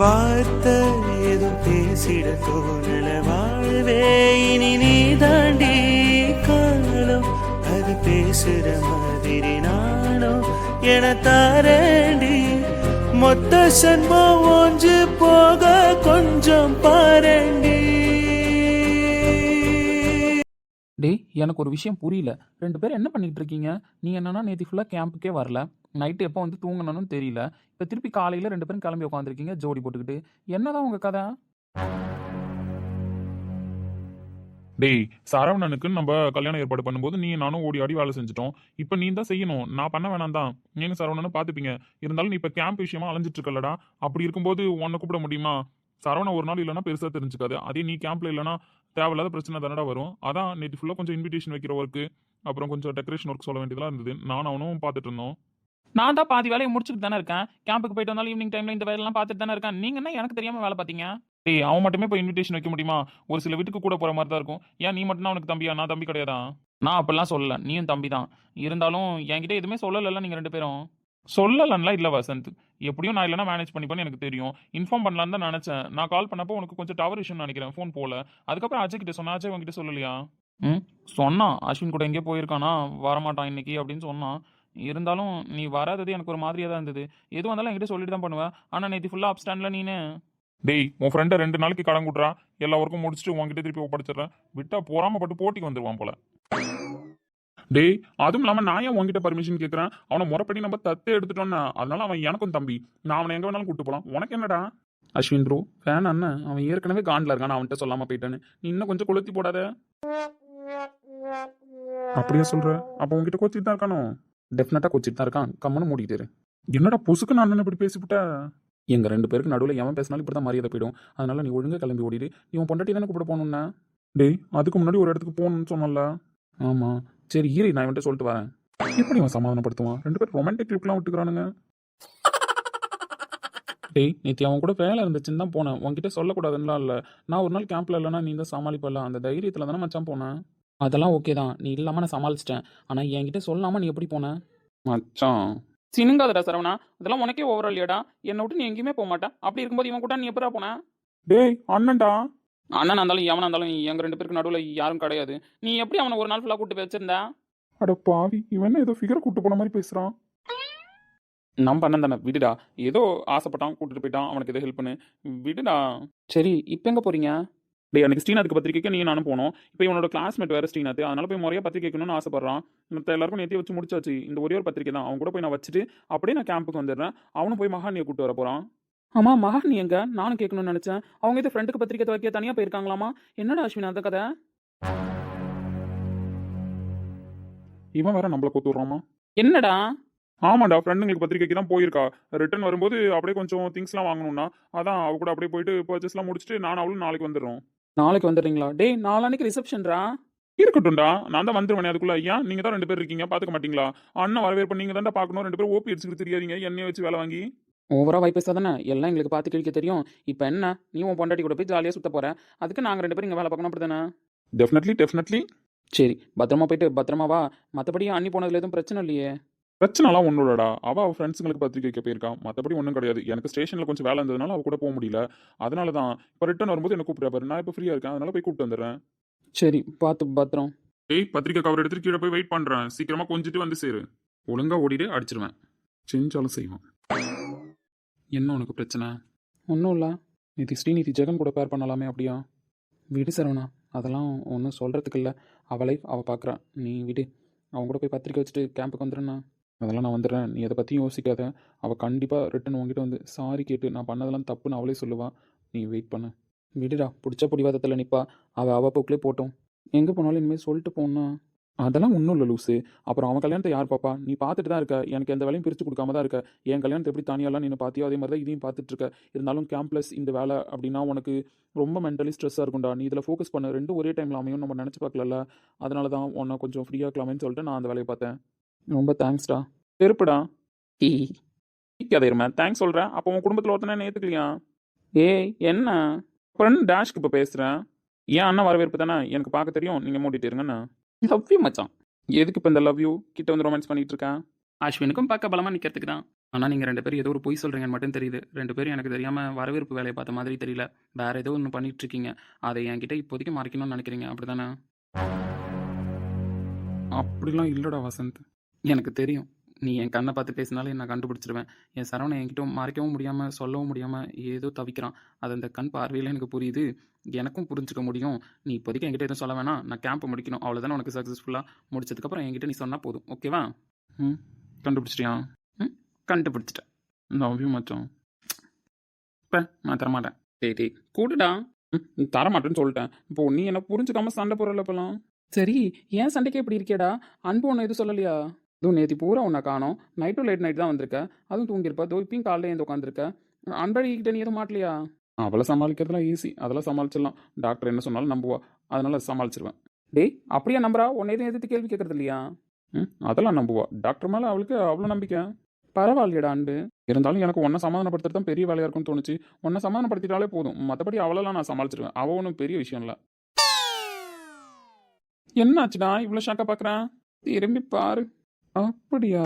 வார்த்தை ஏதும் பேசிட தோணல. வாழ்வே இனி நீ தாண்டி காலம் அது பேசுற மாதிரி நானும் என தாரண்டி. மொத்த சன்மம் ஒன்று போக கொஞ்சம் பாரண்டி. டேய் எனக்கு ஒரு விஷயம் புரியல. ரெண்டு பேரும் என்ன பண்ணிட்டு இருக்கீங்க? நீ என்னன்னா நேற்று ஃபுல்லாக கேம்புக்கே வரல. நைட்டு எப்போ வந்து தூங்கணும்னு தெரியல. இப்போ திருப்பி காலையில் ரெண்டு பேரும் கிளம்பி உட்காந்துருக்கீங்க ஜோடி போட்டுக்கிட்டு. என்னதான் உங்கள் கதை? டேய் சரவணனுக்கு நம்ம கல்யாணம் ஏற்பாடு பண்ணும்போது நீ நானும் ஓடி ஆடி வேலை செஞ்சுட்டோம். இப்போ நீ தான் செய்யணும். நான் பண்ண வேணாம் தான். நீங்க சரவணனு பார்த்துப்பீங்க. இருந்தாலும் நீ இப்போ கேம்ப் விஷயமா அலைஞ்சிட்டு இருக்கலடா. அப்படி இருக்கும்போது உன்னை கூப்பிட முடியுமா? சரவணன் ஒரு நாள் இல்லைன்னா பெருசாக தெரிஞ்சுக்காது. அதே நீ கேம்ப்ல இல்லைனா தேவையில்லாத பிரச்சனை தானடா வரும். அதான் நேற்று ஃபுல்லாக கொஞ்சம் இன்விடேஷன் வைக்கிற ஒர்க்கு அப்புறம் கொஞ்சம் டெக்கரேஷன் ஒர்க் சொல்ல வேண்டியதெல்லாம் இருந்தது. நான் அவனும் பார்த்துட்டு இருந்தோம். நான் தான் பாதி வேலையை முடிச்சுட்டு தானே இருக்கேன். கேம்புக்கு போயிட்டு வந்தாலும் ஈவினிங் டைம்ல இந்த வேலையெல்லாம் பார்த்துட்டு தானே இருக்கேன். நீங்க என்ன எனக்கு தெரியாம வேலை பார்த்தீங்க? டேய் அவன் மட்டுமே போய் இன்விடேஷன் வைக்க முடியுமா? ஒரு சில வீட்டுக்கு கூட போற மாதிரி தான் இருக்கும். ஏன் நீ மட்டும் தான் அவனுக்கு தம்பியா? நான் தம்பி கிடையாதா? நான் அப்படிலாம் சொல்லல. நீயும் தம்பி தான். இருந்தாலும் என்கிட்ட எதுவுமே சொல்லலைல்ல நீங்க ரெண்டு பேரும். சொல்லலன்னா இல்ல வசந்த். எப்படியும் நான் இல்லைனா மேனேஜ் பண்ணிப்பேன்னு எனக்கு தெரியும். இன்ஃபார்ம் பண்ணலான்னு தான் நினைச்சேன். நான் கால் பண்ணப்போ உனக்கு கொஞ்சம் டவர் இஷ்யூன்னு நினைக்கிறேன். ஃபோன் போல. அதுக்கப்புறம் அஜய் கிட்ட சொன்னா அஜய் உங்ககிட்ட சொல்லலையா? ம்? சொன்னான். அஸ்வின் கூட எங்கேயோ போயிருக்கானா? வரமாட்டான் இன்னைக்கு அப்படின்னு சொன்னான். இருந்தாலும் நீ வராதது எனக்கு ஒரு மாதிரியா தான் இருந்தது. எது வந்தாலும் என்கிட்ட சொல்லிட்டு தான் பண்ணுவேன் ஆனால் நேற்று ஃபுல்லாக அப்டாண்டில் நீனு. டேய் உன் ஃப்ரெண்டை ரெண்டு நாளைக்கு கடன் கொடுறா எல்லா ஒர்க்கும் முடிச்சுட்டு உங்ககிட்ட திருப்பி ஒப்படைச்சிடுறேன் விட்டா போறாமப்பட்டு போட்டிக்கு வந்துடுவான் போல. டேய் அதுவும் இல்லாமல் நான் ஏன் உன்கிட்ட பர்மிஷன் கேட்குறேன் அவனை முறைப்படி நம்ம தத்தே எடுத்துட்டோன்னா அதனால அவன் எனக்கும் தம்பி. நான் அவனை எங்கே வேணாலும் கூட்டு போகலாம் உனக்கு என்னடா? அஸ்வின் ப்ரோ ஃபேன் அண்ணன் அவன் ஏற்கனவே காண்டில் இருக்கான். நான் அவன்கிட்ட சொல்லாமல் போயிட்டேன்னு. நீ இன்னும் கொஞ்சம் கொளுத்தி போடாத. அப்படியே சொல்கிற அப்போ உங்ககிட்ட கோச்சிட்டு தான் இருக்கானோ? டெஃபினட்டாக கொச்சிட்டு தான் இருக்கான். கம்மனு மூடிக்கிட்டு என்னடா பொசுக்கு நான் இப்படி பேசிவிட்ட எங்கள் ரெண்டு பேருக்கு நடுவில் எவன் பேசினாலும் இப்படி தான் மரியாதை போயிடும். அதனால நீ ஒழுங்காக கிளம்பி ஓடிடு. இவன் பொண்டாட்டி தானே கூப்பிட போகணும்னா? டேய் அதுக்கு முன்னாடி ஒரு இடத்துக்கு போகணும்னு சொன்னல ஆமாம் சரி ஈரி நான் இவன்கிட்ட சொல்லிட்டு வரேன். எப்படி அவன் சமாதானப்படுத்துவான்? ரெண்டு பேரும் ரொமான்டிக் லுக்லாம் விட்டுக்கிறானுங்க. டேய் நேற்று அவன் கூட வேலை இருந்துச்சுன்னு தான் போனேன். உன்கிட்ட சொல்லக்கூடாதுன்னா இல்லை. நான் ஒரு நாள் கேம்ப்ல இல்லைனா நீ தான் சமாளிப்பல அந்த தைரியத்தில் தானே மச்சான் போனேன். அதெல்லாம் ஓகே தான். நீ இல்லாமல் நான் சமாளிச்சிட்டேன். ஆனால் என்கிட்ட சொல்லாமல் நீ எப்படி போன? மச்சான். சினுங்காதடா சரவணா. அதெல்லாம் உனக்கே ஓவரா இல்லையாடா. என்னை விட்டு நீ எங்கேயுமே போக மாட்டேன் அப்படி இருக்கும்போது இவன் கூட நீ எப்படா போன? டேய் அண்ணன்டா. அண்ணனா இருந்தாலும் எவனா இருந்தாலும் எங்க ரெண்டு பேருக்கு நடுவில் யாரும் கிடையாது. நீ எப்படி அவனை ஒரு நாள் ஃபுல்லாக கூட்டு போய் வச்சிருந்த அட பாவி இவன் ஏதோ ஃபிகரை கூட்டு போன மாதிரி பேசுறான். நம்ம அண்ணன் தானே விடுடா. ஏதோ ஆசைப்பட்டான் கூட்டிட்டு போயிட்டான் அவனுக்கு எதோ ஹெல்ப் பண்ணு விடுடா. சரி இப்போ எங்க போறீங்க? டேய் அன்னைக்கு ஸ்ரீநாத்துக்கு பத்திரிக்கைக்கு நீ நானும் போனோம். இப்போ இவனோட கிளாஸ்மேட் வேற ஸ்ரீநாத் அதனால போய் முறையா பத்திரிக்கை வைக்கணும்னு ஆசைப்படுறான். மற்ற எல்லாருக்கும் நேத்தி வச்சு முடிச்சாச்சு. இந்த ஒரே ஒரு பத்திரிக்கை தான். அவன் கூட போய் நான் வச்சுட்டு அப்படியே நான் கேம்புக்கு வந்துடுறேன். அவனும் போய் மகானியை கூட்டு வர போறான். ஆமா மகானி எங்க? நானும் கேட்கணும்னு நினைச்சேன். அவங்க இது ஃப்ரெண்டுக்கு பத்திரிக்கை வைக்க தனியா போயிருக்காங்களாமா என்னடா அஸ்வின் அந்த கதை? இவன் வேற நம்மள கொத்து விடுறாமா என்னடா? ஆமாடா ஃப்ரெண்டுங்களுக்கு பத்திரிக்கைக்கு தான் போயிருக்கா. ரிட்டர்ன் வரும்போது அப்படியே கொஞ்சம் திங்ஸ்லாம் வாங்கணும்னா. அதான் அவ கூட அப்படியே போயிட்டு பர்ச்சேஸ்லாம் முடிச்சுட்டு நான் அவளும் நாளைக்கு வந்துடுறோம். நாளைக்கு வந்துடுறீங்களா? டேய் நாளான்னைக்கு ரிசப்ஷன்ரா இருக்கட்டும்டா. நான் தான் வந்துருவேன் அதுக்குள்ள. ஏன் நீங்க தான் ரெண்டு பேர் இருக்கீங்க பாத்துக்க மாட்டீங்களா? அண்ணன் வரவேற்பு நீங்க தான் பார்க்கணும். ரெண்டு பேரும் ஓபி அடிச்சுக்கிட்டு தெரியாதீங்க எண்ணெய் வச்சு வேலை வாங்கி. ஓவரா வாய் பேசாதானே எல்லாம் எங்களுக்கு பார்த்து கிழிக்க தெரியும். இப்போ என்ன? நீ உன் பொண்டாட்டி கூட போய் ஜாலியாக சுத்த போற. அதுக்கு நாங்கள் ரெண்டு பேரும் இங்கே வேலை பார்க்கணும் அப்படிதானே? டெஃபினெட்லி டெஃபினெட்லி சரி பத்திரமா போயிட்டு பத்திரமா வா. மற்றபடி அண்ணி போனதுல எதுவும் பிரச்சனை இல்லையே. பிரச்சனைலாம் ஒன்றும் இல்லடா அவ அவ ஃப்ரெண்ட்ஸுங்களுக்கு பத்திரிக்கை வைக்க போயிருக்கா. மற்றபடி ஒன்றும் கிடையாது. எனக்கு ஸ்டேஷனில் கொஞ்சம் வேலை இருந்ததுனால அவ கூட போக முடியல. அதனால தான் இப்போ ரிட்டர்ன் வரும்போது என்ன கூப்பிட்டு பாரு? நான் இப்போ ஃப்ரீயாக இருக்கேன். அதனால போய் கூப்பிட்டு வந்துடுறேன். சரி பார்த்து பத்திரம். ஏய் பத்திரிக்கை கவர் எடுத்துட்டு கீழே போய் வெயிட் பண்ணுறேன் சீக்கிரமா கொஞ்சிட்டு வந்து சேரு. ஒழுங்கா ஓடிட்டு அடிச்சிருவேன். செஞ்சாலும் செய்வான். என்ன உனக்கு பிரச்சனை? ஒன்றும் இல்லை. நேற்று ஸ்ரீநிதி ஜெகன் கூட பேர் பண்ணலாமே அப்படியா? விடு சரவணா. அதெல்லாம் ஒன்றும் சொல்கிறதுக்கு இல்லை. அவளை அவள் பார்க்குறான் நீ விடு. அவன் கூட போய் பத்திரிக்கை வச்சுட்டு கேம்புக்கு வந்துடுறேண்ணா அதெல்லாம் நான் வந்துடுறேன். நீ அதை பற்றியும் யோசிக்காத. அவள் கண்டிப்பாக ரிட்டன் உங்ககிட்ட வந்து சாரி கேட்டு நான் பண்ணதெல்லாம் தப்புன்னு அவளே சொல்லுவாள் நீ வெயிட் பண்ண. விடுடா பிடிச்ச பிடிவாதத்தில் நிற்பா அவள் அவள் போக்கிலே போட்டோம். எங்கே போனாலும் இனிமேல் சொல்லிட்டு போனா அதெல்லாம் ஒன்றும் இல்லை லூஸு அப்புறம் அவன் கல்யாணத்தை யார் பாப்பா? நீ பார்த்துட்டு தான் இருக்க. எனக்கு எந்த வேலையும் பிரித்து கொடுக்காம தான் இருக்க. என் கல்யாணத்தை எப்படி தனியாலாம் நீ பார்த்தியோ அதே மாதிரி தான் இதையும் பார்த்துட்டு இருக்க. இருந்தாலும் கேம்ப்ளஸ் இந்த வேலை அப்படின்னா உனக்கு ரொம்ப மென்டலி ஸ்ட்ரெஸ்ஸாக இருக்கும்டா. நீ இதில் ஃபோக்கஸ் பண்ண. ரெண்டும் ஒரே டைமில் அமையும் நம்ம நினச்சி பார்க்கல அதனால தான் உன்னை கொஞ்சம் ஃப்ரீயாக இருக்கலாமேன்னு சொல்லிட்டு நான் அந்த வேலையை பார்த்தேன். ரொம்ப தேங்க்ஸ்டா செருப்புடா. இருமே தேங்க்ஸ் சொல்கிறேன் அப்போ உன் குடும்பத்தில் ஒருத்தனை ஏற்றுக்கலையா ஏய் என்ன? அப்புறம் டேஷ்க்கு இப்போ பேசுகிறேன் ஏன் அண்ணா வரவேற்பு தானே? எனக்கு பார்க்க தெரியும். நீங்கள் மூடிட்டு இருங்கண்ணா லவ் யூ மச்சான். எதுக்கு இப்போ இந்த லவ் யூ கிட்ட வந்து ரொமான்ஸ் பண்ணிட்டு இருக்கேன் அஸ்வினுக்கும் பார்க்க பலமாக நிற்கிறதுக்கு தான். ஆனால் நீங்கள் ரெண்டு பேரும் ஏதோ ஒரு பொய் சொல்கிறீங்கன்னு மட்டும் தெரியுது. ரெண்டு பேரும் எனக்கு தெரியாமல் வரவேற்பு வேலையை பார்த்த மாதிரி தெரியல. வேறு ஏதோ ஒன்று பண்ணிகிட்டு இருக்கீங்க. அதை என்கிட்ட இப்போதைக்கு மறைக்கணும்னு நினைக்கிறீங்க. அப்படிதானே? அப்படிலாம் இல்லைடா வசந்த். எனக்கு தெரியும். நீ என் கண்ணை பார்த்து பேசினாலே நான் கண்டுபிடிச்சிருவேன். என் சரவணை என்கிட்ட மறைக்கவும் முடியாமல் சொல்லவும் முடியாமல் ஏதோ தவிக்கிறான். அது அந்த கண் பார்வையில் எனக்கு புரியுது. எனக்கும் புரிஞ்சுக்க முடியும். நீ இப்போதைக்கு என்கிட்ட எதுவும் சொல்ல வேணாம். நான் கேம்பை முடிக்கணும். அவ்வளோதானே உனக்கு சக்ஸஸ்ஃபுல்லாக முடிச்சதுக்கப்புறம் என்கிட்ட நீ சொன்னால் போதும். ஓகேவா ம். கண்டுபிடிச்சிட்டியா? ம். கண்டுபிடிச்சிட்டேன். லவ் யூ மச்சம் இப்போ நான் தரமாட்டேன். டேய் டேய் கூடுடா. ம் தரமாட்டேன்னு சொல்லிட்டேன். இப்போ நீ என்ன புரிஞ்சுக்காம சண்டை போடுறல இப்போலாம்? சரி ஏன் சண்டைக்கு இப்படி இருக்கேடா? அன்பு ஒன்று எதுவும் சொல்லலையா? அதுவும் நேற்று பூரா உன்னை காணோம். நைட்டும் லேட் நைட் தான் வந்திருக்க. அதுவும் தூங்கியிருப்ப. தோ இப்பயும் காலையில் எழுந்து உட்காந்துருக்க அன்பழகிக்கிட்ட நீ எதுவும் மாட்டலையா? அவளை சமாளிக்கிறதுலாம் ஈஸி அதெல்லாம் சமாளிச்சிடலாம். டாக்டர் என்ன சொன்னாலும் நம்புவா. அதனால சமாளிச்சிருவேன். டேய் அப்படியே நம்புறா? உன்னை எதுவும் எதிர்த்து கேள்வி கேட்கறது இல்லையா? ம் அதெல்லாம் நம்புவா. டாக்டர் மேலே அவளுக்கு அவ்வளோ நம்பிக்கை. பரவாயில்லையடா அன்பு. இருந்தாலும் எனக்கு ஒன்றை சமாதானப்படுத்துறது தான் பெரிய வேலையாக இருக்கும்னு தோணுச்சு. உன்னை சமாதானப்படுத்திட்டாலே போதும். மற்றபடி அவளெல்லாம் நான் சமாளிச்சிருவேன். அவள் ஒன்றும் பெரிய விஷயம் இல்லை. என்னாச்சுடா? இவ்வளோ ஷாக்காக பார்க்குறேன் திரும்பி பாரு. அப்படியா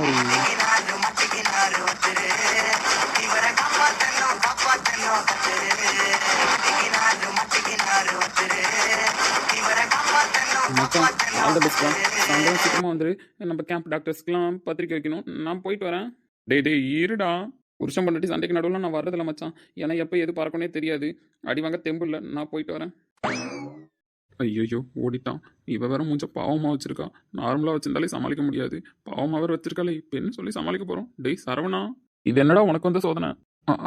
மச்சான் ஆல் த பெஸ்ட்டா சாயந்தரம் சீக்கிரமாக வந்துரு. நம்ம கேம்ப் டாக்டர்ஸ்க்குலாம் பத்திரிக்கை வைக்கணும். நான் போயிட்டு வரேன். டே டேய் இருடா. புருஷன் பண்ணி சண்டைக்கு நடுவில் நான் வர்றதில்ல மச்சான். ஏன்னா எப்போ எது பறக்கணும்னே தெரியாது. அடி வாங்க தெம்பு இல்லை. நான் போயிட்டு வரேன். ஐயோ ஓடிட்டான். இவ வேற மூஞ்ச பாவமாக வச்சிருக்கா. நார்மலாக வச்சிருந்தாலே சமாளிக்க முடியாது. பாவமாக வேற வச்சிருக்காளே. இப்போ என்ன சொல்லி சமாளிக்க போகிறோம் டேய் சரவணா இது என்னடா உனக்கு வந்த சோதனை?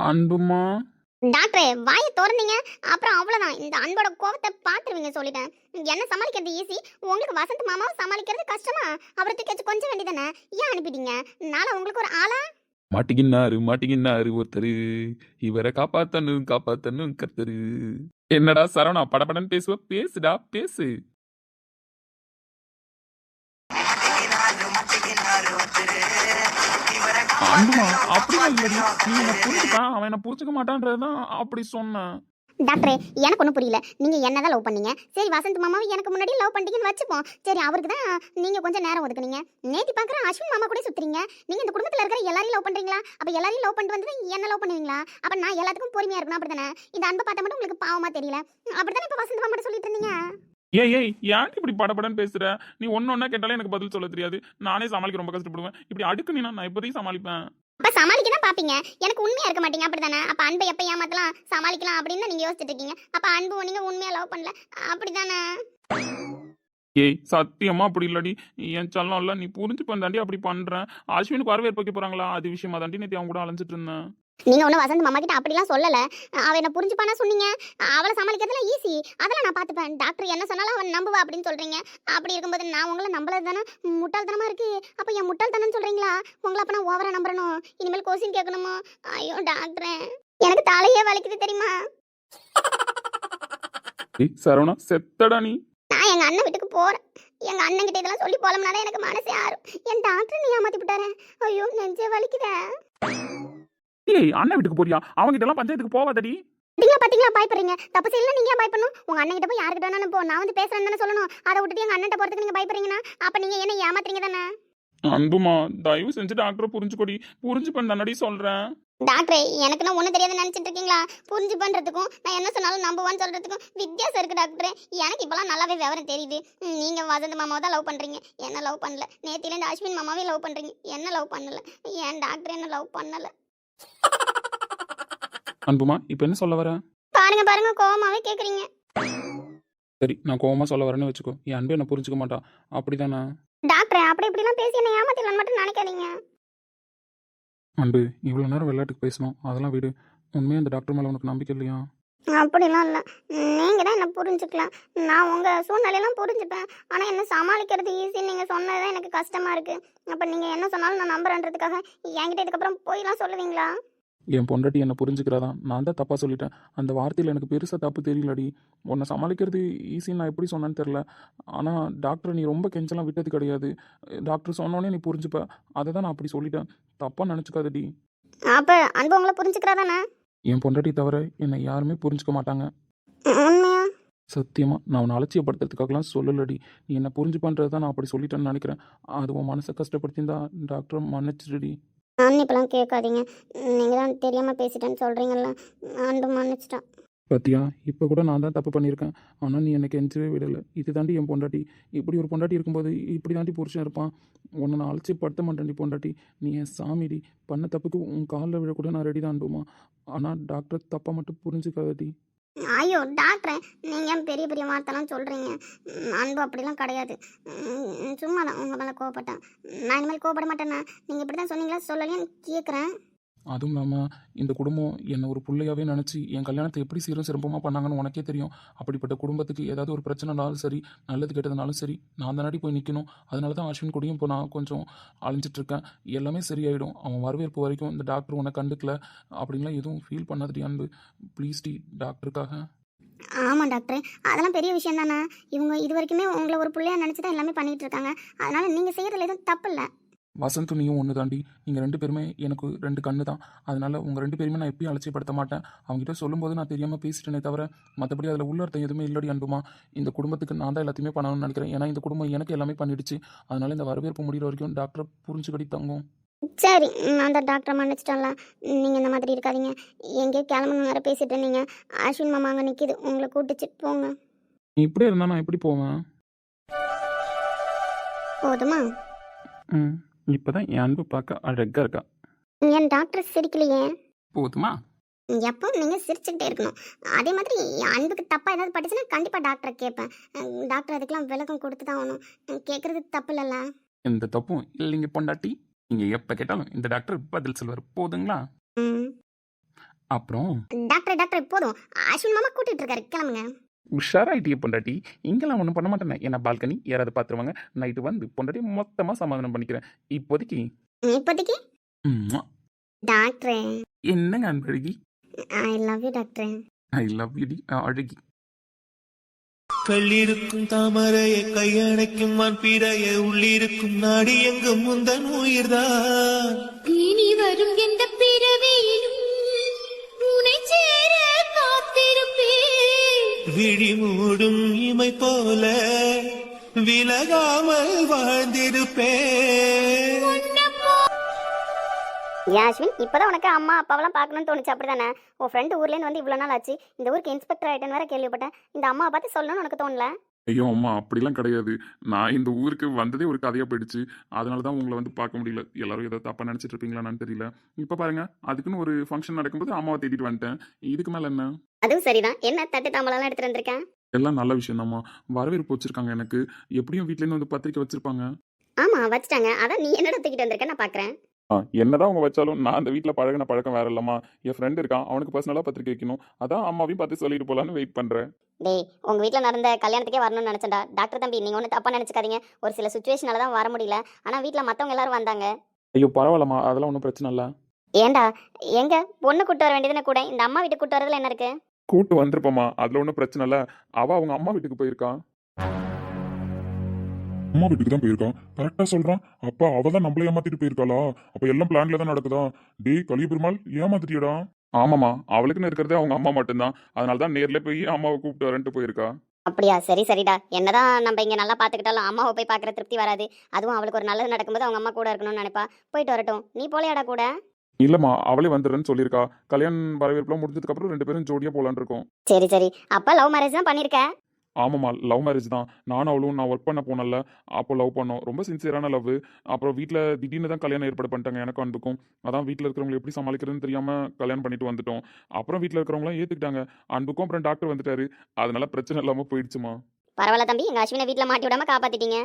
அன்புமா? டாக்டரே வாயை திறந்தீங்க. அப்புறம் அவ்வளோதான் இந்த அன்போட கோவத்தை பார்த்துருவீங்க சொல்லிட்டேன். என்ன சமாளிக்கிறது ஈஸி உங்களுக்கு வசந்த் மாமாவை சமாளிக்கிறது கஷ்டமா? அவரை தூக்கி கொஞ்சம் வேண்டியதானே ஏன் அனுப்பிட்டீங்க? நாளை உங்களுக்கு ஒரு ஆளா? மாட்டிக்கினாரு மாட்டிக்கினாரு ஒருத்தரு. இவரை காப்பாத்தணும் காப்பாத்தணும் கர்த்தரு. என்னடா சரவணா படபடன்னு பேசுவ? பேசுடா பேசு. அன்புமா அப்படிலாம் இல்லடி. நீ என்ன புரிஞ்சுக்கா அவன் என்ன புரிஞ்சுக்க மாட்டான்றதுதான் அப்படி சொன்னேன். டாக்டரே எனக்கு ஒன்றும் புரியல. நீங்கள் என்ன தான் லவ் பண்ணீங்க? சரி வசந்த் மாமாவை எனக்கு முன்னாடி லவ் பண்ணிட்டீங்கன்னு வச்சுப்போம். சரி அவருக்கு தான் நீங்கள் கொஞ்சம் நேரம் ஒதுக்குனீங்க. நேத்தி பார்க்குற அஸ்வின் மாமா கூட சுற்றுறீங்க நீங்கள் இந்த குடும்பத்தில் இருக்கிற எல்லாரையும் லவ் பண்ணுறீங்களா அப்போ எல்லாரையும் லவ் பண்ணிட்டு வந்து என்ன லவ் பண்ணுவீங்களா? அப்போ நான் எல்லாத்துக்கும் பொறுமையாக இருக்கணும் அப்படிதானே இந்த அன்பை பார்த்தா மட்டும் உங்களுக்கு பாவமாக தெரியல. அப்படித்தானே இப்போ வசந்த் மாமா சொல்லிட்டு இருந்தீங்க? ஏய் ஏய் ஏன் இப்படி படபடன்னு பேசுற? நீ ஒன்று ஒன்றா கேட்டாலே எனக்கு பதில் சொல்ல தெரியாது. நானே சமாளிக்க ரொம்ப கஷ்டப்படுவேன். இப்படி அடுக்கு நீ நான் எப்போதையும் சமாளிப்பேன். அப்ப சமாளிக்க தான் பாப்பீங்க. எனக்கு உண்மையா இருக்க மாட்டீங்க. அப்படிதானே அப்ப அன்பை எப்ப ஏமாத்தலாம்? சமாளிக்கலாம் அப்படின்னு தான் நீங்க யோசிச்சுட்டு இருக்கீங்க அப்ப அன்பு நீங்க உண்மையா லவ் பண்ணல? அப்படிதானே ஏய் சத்தியமா அப்படி இல்லடி. என் செல்லம் இல்ல நீ புரிஞ்சு தாண்டி அப்படி பண்றேன். அஸ்வினுக்கு வரவேற்பு வைக்க போறாங்களா? அது விஷயமா தாண்டி நேற்று அவங்க கூட அலைஞ்சிட்டு இருந்தேன். நீங்க ஒன்றும் வசந்த் மாமா கிட்ட அப்படிலாம் சொல்லல. அவ என்ன புரிஞ்சுப்பானா சொன்னீங்க. அவளை சமாளிக்கிறதுல ஈஸி அதெல்லாம் நான் பார்த்துப்பேன். டாக்டர் என்ன சொன்னாலும் அவன் நம்புவா அப்படின்னு சொல்றீங்க. அப்படி இருக்கும்போது நான் உங்களை நம்பலது தானே முட்டாள்தனமா இருக்கு. அப்ப என் முட்டாள்தனம் சொல்றீங்களா? உங்களை அப்ப நான் ஓவரா நம்புறணும். இனிமேல் கோசின் கேட்கணுமா? ஐயோ டாக்டரே எனக்கு தலையே வலிக்குது தெரியுமா? சரவணா செத்தடா நீ. நான் எங்க அண்ணன் வீட்டுக்கு போறேன். எங்க அண்ணன் கிட்ட இதெல்லாம் சொல்லி போலம்னாலே எனக்கு மனசே ஆறும். என் டாக்டர் நீ ஏமாத்தி விட்டாரே ஐயோ நெஞ்சே வலிக்குதே. ஏய் அண்ணன் வீட்டுக்கு போறியா? அவங்க கிட்ட எல்லாம் பஞ்சாயத்துக்கு போவாதடி பாத்தீங்களா பாத்தீங்களா? பயப்படுறீங்க. தப்பு செய்யல நீங்க ஏன் பயப்படணும்? உங்க அண்ணன் கிட்ட போய் யார்கிட்ட வேணாலும் போ. நான் வந்து பேசுறேன்னு தானே சொல்லணும். அதை விட்டுட்டு எங்க அண்ணன் போறதுக்கு நீங்க பயப்படுறீங்கன்னா அப்ப நீங்க என்ன ஏமாத்துறீங்க தானே? அன்புமா தயவு செஞ்சு டாக்டரை புரிஞ்சுக்கொடி. புரிஞ்சு பண்ணி சொல்றேன். டாக்டரே எனக்குலாம் ஒன்றும் தெரியாது நினைச்சிட்டு இருக்கீங்களா? புரிஞ்சு பண்றதுக்கும் நான் என்ன சொன்னாலும் நம்புவான்னு சொல்றதுக்கும் வித்தியாசம் இருக்கு டாக்டரே எனக்கு இப்பெல்லாம் நல்லாவே விவரம் தெரியுது. நீங்க வசந்த் மாமாவை தான் லவ் பண்றீங்க. என்ன லவ் பண்ணல? நேத்திலேருந்து அஸ்வின் மாமாவே லவ் பண்றீங்க. என்ன லவ் பண்ணல? ஏன் டாக்டர் என்ன லவ் பண்ணல? அன்புமா இப்போ என்ன சொல்ல வர? பாருங்க பாருங்க கோவமாவே கேக்குறீங்க. சரி நான் கோவமா சொல்ல வரேன்னு வச்சுக்கோ. என் அன்பு என்ன புரிஞ்சுக்க மாட்டா. அப்படிதானே? டாக்டரே அப்படி இப்படிலாம் பேசி என்ன ஏமாத்திடலான்னு மட்டும் நினைக்காதீங்க. அன்பு இவ்வளோ நேரம் விளையாட்டுக்கு பேசணும். அதெல்லாம் விடு. உண்மையாக அந்த டாக்டர் மேலே உனக்கு நம்பிக்கை இல்லையா? அப்படிலாம் இல்லை. நீங்கள் தான் என்ன புரிஞ்சுக்கலாம். நான் உங்கள் சூழ்நிலையெல்லாம் புரிஞ்சுப்பேன். ஆனால் என்ன சமாளிக்கிறது ஈஸின்னு நீங்கள் சொன்னது தான் எனக்கு கஷ்டமாக இருக்குது அப்போ நீங்கள் என்ன சொன்னாலும் நான் நம்புறேன்றதுக்காக என்கிட்ட இதுக்கப்புறம் போய்லாம் சொல்லுவீங்களா? என் பொண்டாட்டி என்னை புரிஞ்சுக்கிறாதான் நான் தான் தப்பாக சொல்லிட்டேன். அந்த வார்த்தையில் எனக்கு பெருசாக தப்பு தெரியலடி. உன்னை சமாளிக்கிறது ஈஸின்னு நான் எப்படி சொன்னேன்னு தெரில ஆனால் டாக்டர் நீ ரொம்ப கெஞ்சலாம் விட்டது கிடையாது. டாக்டர் சொன்னோன்னே நீ புரிஞ்சுப்ப. அதை தான் நான் அப்படி சொல்லிட்டேன். தப்பாக நினச்சிக்காதடி. அப்போ அன்பு உங்களை புரிஞ்சுக்கிறதானே என் பொண்டாட்டி தவிர என்னை யாருமே புரிஞ்சுக்க மாட்டாங்க. சத்தியமாக நான் உன்னை அலட்சியப்படுத்துறதுக்காகலாம் சொல்லலடி. நீ என்னை புரிஞ்சு பண்ணுறது தான் நான் அப்படி சொல்லிட்டேன்னு நினைக்கிறேன். அது உன் மனசை கஷ்டப்படுத்தியிருந்தா டாக்டர் மன்னிச்சிடுடி. நான் இப்பெல்லாம் கேட்காதீங்க. நீங்கள் தான் தெரியாமல் பேசிட்டேன்னு சொல்கிறீங்கல்ல அன்பு மன்னிச்சிட்டான் பார்த்தியா இப்போ கூட நான் தான் தப்பு பண்ணியிருக்கேன் ஆனால் நீ எனக்கு எஞ்சவே விடலை. இது தாண்டி என் பொண்டாட்டி. இப்படி ஒரு பொண்டாட்டி இருக்கும்போது இப்படி தாண்டி புருஷன் இருப்பான். உன்னை நான் அழைச்சி படுத்த மாட்டேன்டி பொண்டாட்டி. நீ என் சாமிடி பண்ண தப்புக்கு உன் காலில் விழக்கூட நான் ரெடி தான் அன்புமா. ஆனால் டாக்டர் தப்பை மட்டும் புரிஞ்சுக்காதடி ஐயோ டாக்டரே நீங்கள் ஏன் பெரிய பெரிய வார்த்தைலாம் சொல்கிறீங்க அன்பு அப்படிலாம் கிடையாது. சும்மா தான் உங்கள் மேலே கோவப்பட்டேன். நான் இனிமேல் கோவப்பட மாட்டேண்ணா நீங்கள் இப்படி தான் சொன்னீங்களா? சொல்லலையான்னு கேட்குறேன் அதுவும் இல்லாமல் இந்த குடும்பம் என்னை ஒரு பிள்ளையாவே நினச்சி என் கல்யாணத்தை எப்படி சீரும் சிறப்பமாக பண்ணாங்கன்னு உனக்கே தெரியும். அப்படிப்பட்ட குடும்பத்துக்கு ஏதாவது ஒரு பிரச்சனைனாலும் சரி நல்லது கெட்டதுனாலும் சரி நான் தானாடி போய் நிற்கணும் அதனால தான் அஸ்வின் கூடயும் இப்போ நான் கொஞ்சம் அழிஞ்சிட்ருக்கேன் எல்லாமே சரியாயிடும். அவன் வரவேற்பு வரைக்கும் இந்த டாக்டர் உன்னை கண்டுக்கல. அப்படின்லாம் எதுவும் ஃபீல் பண்ணாதடி அன்பு. ப்ளீஸ் டி டாக்டருக்காக ஆமாம் டாக்டர் அதெல்லாம் பெரிய விஷயம் தானே. இவங்க இது வரைக்குமே உங்களை ஒரு பிள்ளையா நினச்சி தான் எல்லாமே பண்ணிகிட்டு இருக்காங்க. அதனால் நீங்கள் செய்கிறதுல எதுவும் தப்பு இல்லை. வசந்த் நீயும் ஒன்று தாண்டி நீங்கள் ரெண்டு பேருமே எனக்கு ரெண்டு கண்ணு தான் அதனால உங்கள் ரெண்டு பேருமே நான் எப்பயும் அலட்சியப்படுத்த மாட்டேன். அவங்ககிட்ட சொல்லும்போது நான் தெரியாமல் பேசிட்டேனே தவிர மற்றபடி அதில் உள்ள அர்த்தம் எதுவுமே இல்லடி அன்புமா. இந்த குடும்பத்துக்கு நான் தான் எல்லாத்தையுமே பண்ணணும்னு நினைக்கிறேன். ஏன்னா இந்த குடும்பம் எனக்கு எல்லாமே பண்ணிடுச்சு. அதனால இந்த வரவேற்பு முடிகிற வரைக்கும் டாக்டரை புரிஞ்சுக்கடி தங்கும். சரி நான் அந்த டாக்டரை மன்னிச்சிட்டேன்ல. நீங்கள் இந்த மாதிரி இருக்காதீங்க. எங்கேயோ கிளம்பணும் வேறு பேசிட்டு இருந்தீங்க. அஸ்வின் மாமா அங்கே நிற்கிது உங்களை கூட்டிச்சு போங்க. நீ இப்படியே இருந்தால் நான் எப்படி போவேன்? போதுமா? ம். இப்போ தான் என் அன்பு பார்க்க அழகாக இருக்கா? என் டாக்டர் சிரிக்கலையே. போதுமா? எப்போ? நீங்கள் சிரிச்சுக்கிட்டே இருக்கணும். அதே மாதிரி அன்புக்கு தப்பாக ஏதாவது பட்டுச்சுன்னா கண்டிப்பாக டாக்டரை கேட்பேன். டாக்டர் அதுக்கெல்லாம் விளக்கம் கொடுத்து தான் ஆகணும். கேட்குறது தப்பு இல்லைல்ல. எந்த தப்பும் இல்லைங்க பொண்டாட்டி. நீங்கள் எப்போ கேட்டாலும் இந்த டாக்டர் பதில் சொல்வார். போதுங்களா? அப்புறம்? டாக்டர் டாக்டர் போதும். அஸ்வின் மாமா கூட்டிகிட்டு இருக்காரு. கிளம்புங்க. உஷாராயிட்டிய பொண்டாட்டி. இங்கெல்லாம் ஒன்றும் பண்ண மாட்டேனே ஏன்னா பால்கனி யாராவது பார்த்துருவாங்க நைட்டு வந்து பொண்டாட்டி மொத்தமாக சமாதானம் பண்ணிக்கிறேன். இப்போதைக்கு. இப்போதைக்கு. டாக்டரே. என்னங்க அன்பழகி? ஐ லவ் யூ டாக்டரே. ஐ லவ் யூ டி அழகி. கள்ளிருக்கும் தாமரையை கையணைக்கும் வான்பிறைய உள்ளிருக்கும் நாடி எங்கும் முந்தன் உயிர்தான். இனி வரும் எந்த விழி மூடும் இமை போல விலகாமல் வாழ்ந்திருப்பேன். அஸ்வின் இப்போதான் உனக்கு அம்மா அப்பாவெல்லாம் பார்க்கணும்னு தோணுச்சு. அப்படிதானே? உன் ஃப்ரெண்டு ஊர்லேருந்து வந்து இவ்வளோ நாள் ஆச்சு. இந்த ஊருக்கு இன்ஸ்பெக்டர் ஆகிட்டேன்னு வேற கேள்விப்பட்டேன். இந்த அம்மாவை பார்த்து சொல்லணும்னு உனக்கு தோணல? ஐயோ அம்மா அப்படிலாம் கிடையாது. நான் இந்த ஊருக்கு வந்ததே ஒரு கதையா போயிடுச்சு. அதனால தான் உங்களை வந்து பார்க்க முடியல. எல்லாரும் ஏதோ தப்பா நினைச்சிட்டு இருப்பீங்களான்னு தெரியல. இப்போ பாருங்க அதுக்குன்னு ஒரு ஃபங்க்ஷன் நடக்கும்போது அம்மாவை தேடிட்டு வந்துட்டேன். இதுக்கு மேல என்ன? அதுவும் சரிதான். என்ன தட்டு தாம்பலாம் எடுத்துட்டு வந்திருக்கேன் எல்லாம் நல்ல விஷயம் தான்மா வரவேற்பு வச்சிருக்காங்க எனக்கு. எப்படியும் வீட்லேருந்து வந்து பத்திரிக்கை வச்சிருப்பாங்க? ஆமா வச்சுட்டாங்க. அதான் நீ என்னடா தூக்கிட்டு வந்திருக்க? நான் பார்க்குறேன் ஆ என்னதான் அவங்க வச்சாலும் நான் அந்த வீட்டில் பழகின பழக்கம் வேற இல்லம்மா. என் ஃப்ரெண்ட் இருக்கான். அவனுக்கு பர்சனலாக பத்திரிக்கை வைக்கணும். அதான் அம்மாவையும் பார்த்து சொல்லிட்டு போலான்னு வெயிட் பண்ணுறேன் டேய் உங்க வீட்டில் நடந்த கல்யாணத்துக்கே வரணும்னு நினச்சேன்டா. டாக்டர் தம்பி நீங்கள் ஒன்றும் தப்பாக நினச்சிக்காதீங்க. ஒரு சில சுச்சுவேஷனால தான் வர முடியல. ஆனால் வீட்டில் மற்றவங்க எல்லாரும் வந்தாங்க. ஐயோ பரவாயில்லம்மா. அதெல்லாம் ஒன்றும் பிரச்சனை இல்லை. ஏன்டா? எங்க? பொண்ணு கூட்டு வர வேண்டியதுன்னு கூட. இந்த அம்மா வீட்டுக்கு கூட்டு வரதுல என்ன இருக்கு? கூட்டு வந்திருப்போம்மா அதில் ஒன்றும் பிரச்சனை இல்லை. அவள் அவங்க அம்மா வீட்டுக்கு போயிருக்கான் அம்மா வீட்டுக்கு தான் போயிருக்கான் கரெக்டா சொல்றான். அப்பா அவ தான் நம்மள ஏமாத்திட்டு போயிருக்காளா? அப்ப எல்லாம் பிளான்ல தான் நடக்குதா? டேய் கலிய பெருமாள் ஏமாத்திட்டியடா. ஆமாம்மா. அவளுக்குன்னு இருக்கிறதே அவங்க அம்மா மட்டும்தான். அதனால தான் நேரில் போய் அம்மாவை கூப்பிட்டு வரேன்ட்டு போயிருக்கா. அப்படியா? சரி சரிடா. என்னதான் நம்ம இங்கே நல்லா பார்த்துக்கிட்டாலும் அம்மாவை போய் பார்க்குற திருப்தி வராது. அதுவும் அவளுக்கு ஒரு நல்லது நடக்கும்போது அவங்க அம்மா கூட இருக்கணும்னு நினைப்பா. போயிட்டு வரட்டும். நீ போலையாடா கூட? இல்லைம்மா அவளே வந்துடுறேன்னு சொல்லியிருக்கா. கல்யாணம் வரவேற்புலாம் முடிஞ்சதுக்கப்புறம் ரெண்டு பேரும் ஜோடியாக போகலான்னு இருக்கோம் சரி சரி. அப்பா லவ் மேரேஜ் தான் பண்ணியிருக்க? ஆமாம்மா லவ் மேரேஜ் தான். நானும் அவளும் நான் ஒர்க் பண்ண போனல அப்போ லவ் பண்ணோம். ரொம்ப சின்சியரான லவ் அப்புறம் வீட்டில் திடீர்னு தான் கல்யாணம் ஏற்பாடு பண்ணிட்டாங்க எனக்கும் அன்புக்கும். அதான் வீட்டில் இருக்கிறவங்களை எப்படி சமாளிக்கிறதுன்னு தெரியாமல் கல்யாணம் பண்ணிட்டு வந்துட்டோம். அப்புறம் வீட்டில் இருக்கிறவங்களாம் ஏற்றுக்கிட்டாங்க அன்புக்கும் அப்புறம் டாக்டர் வந்துட்டாரு. அதனால பிரச்சனை இல்லாமல் போயிடுச்சுமா பரவாயில்ல தம்பி. எங்கள் அஸ்வினை வீட்டில் மாட்டி விடாம காப்பாத்திட்டீங்க.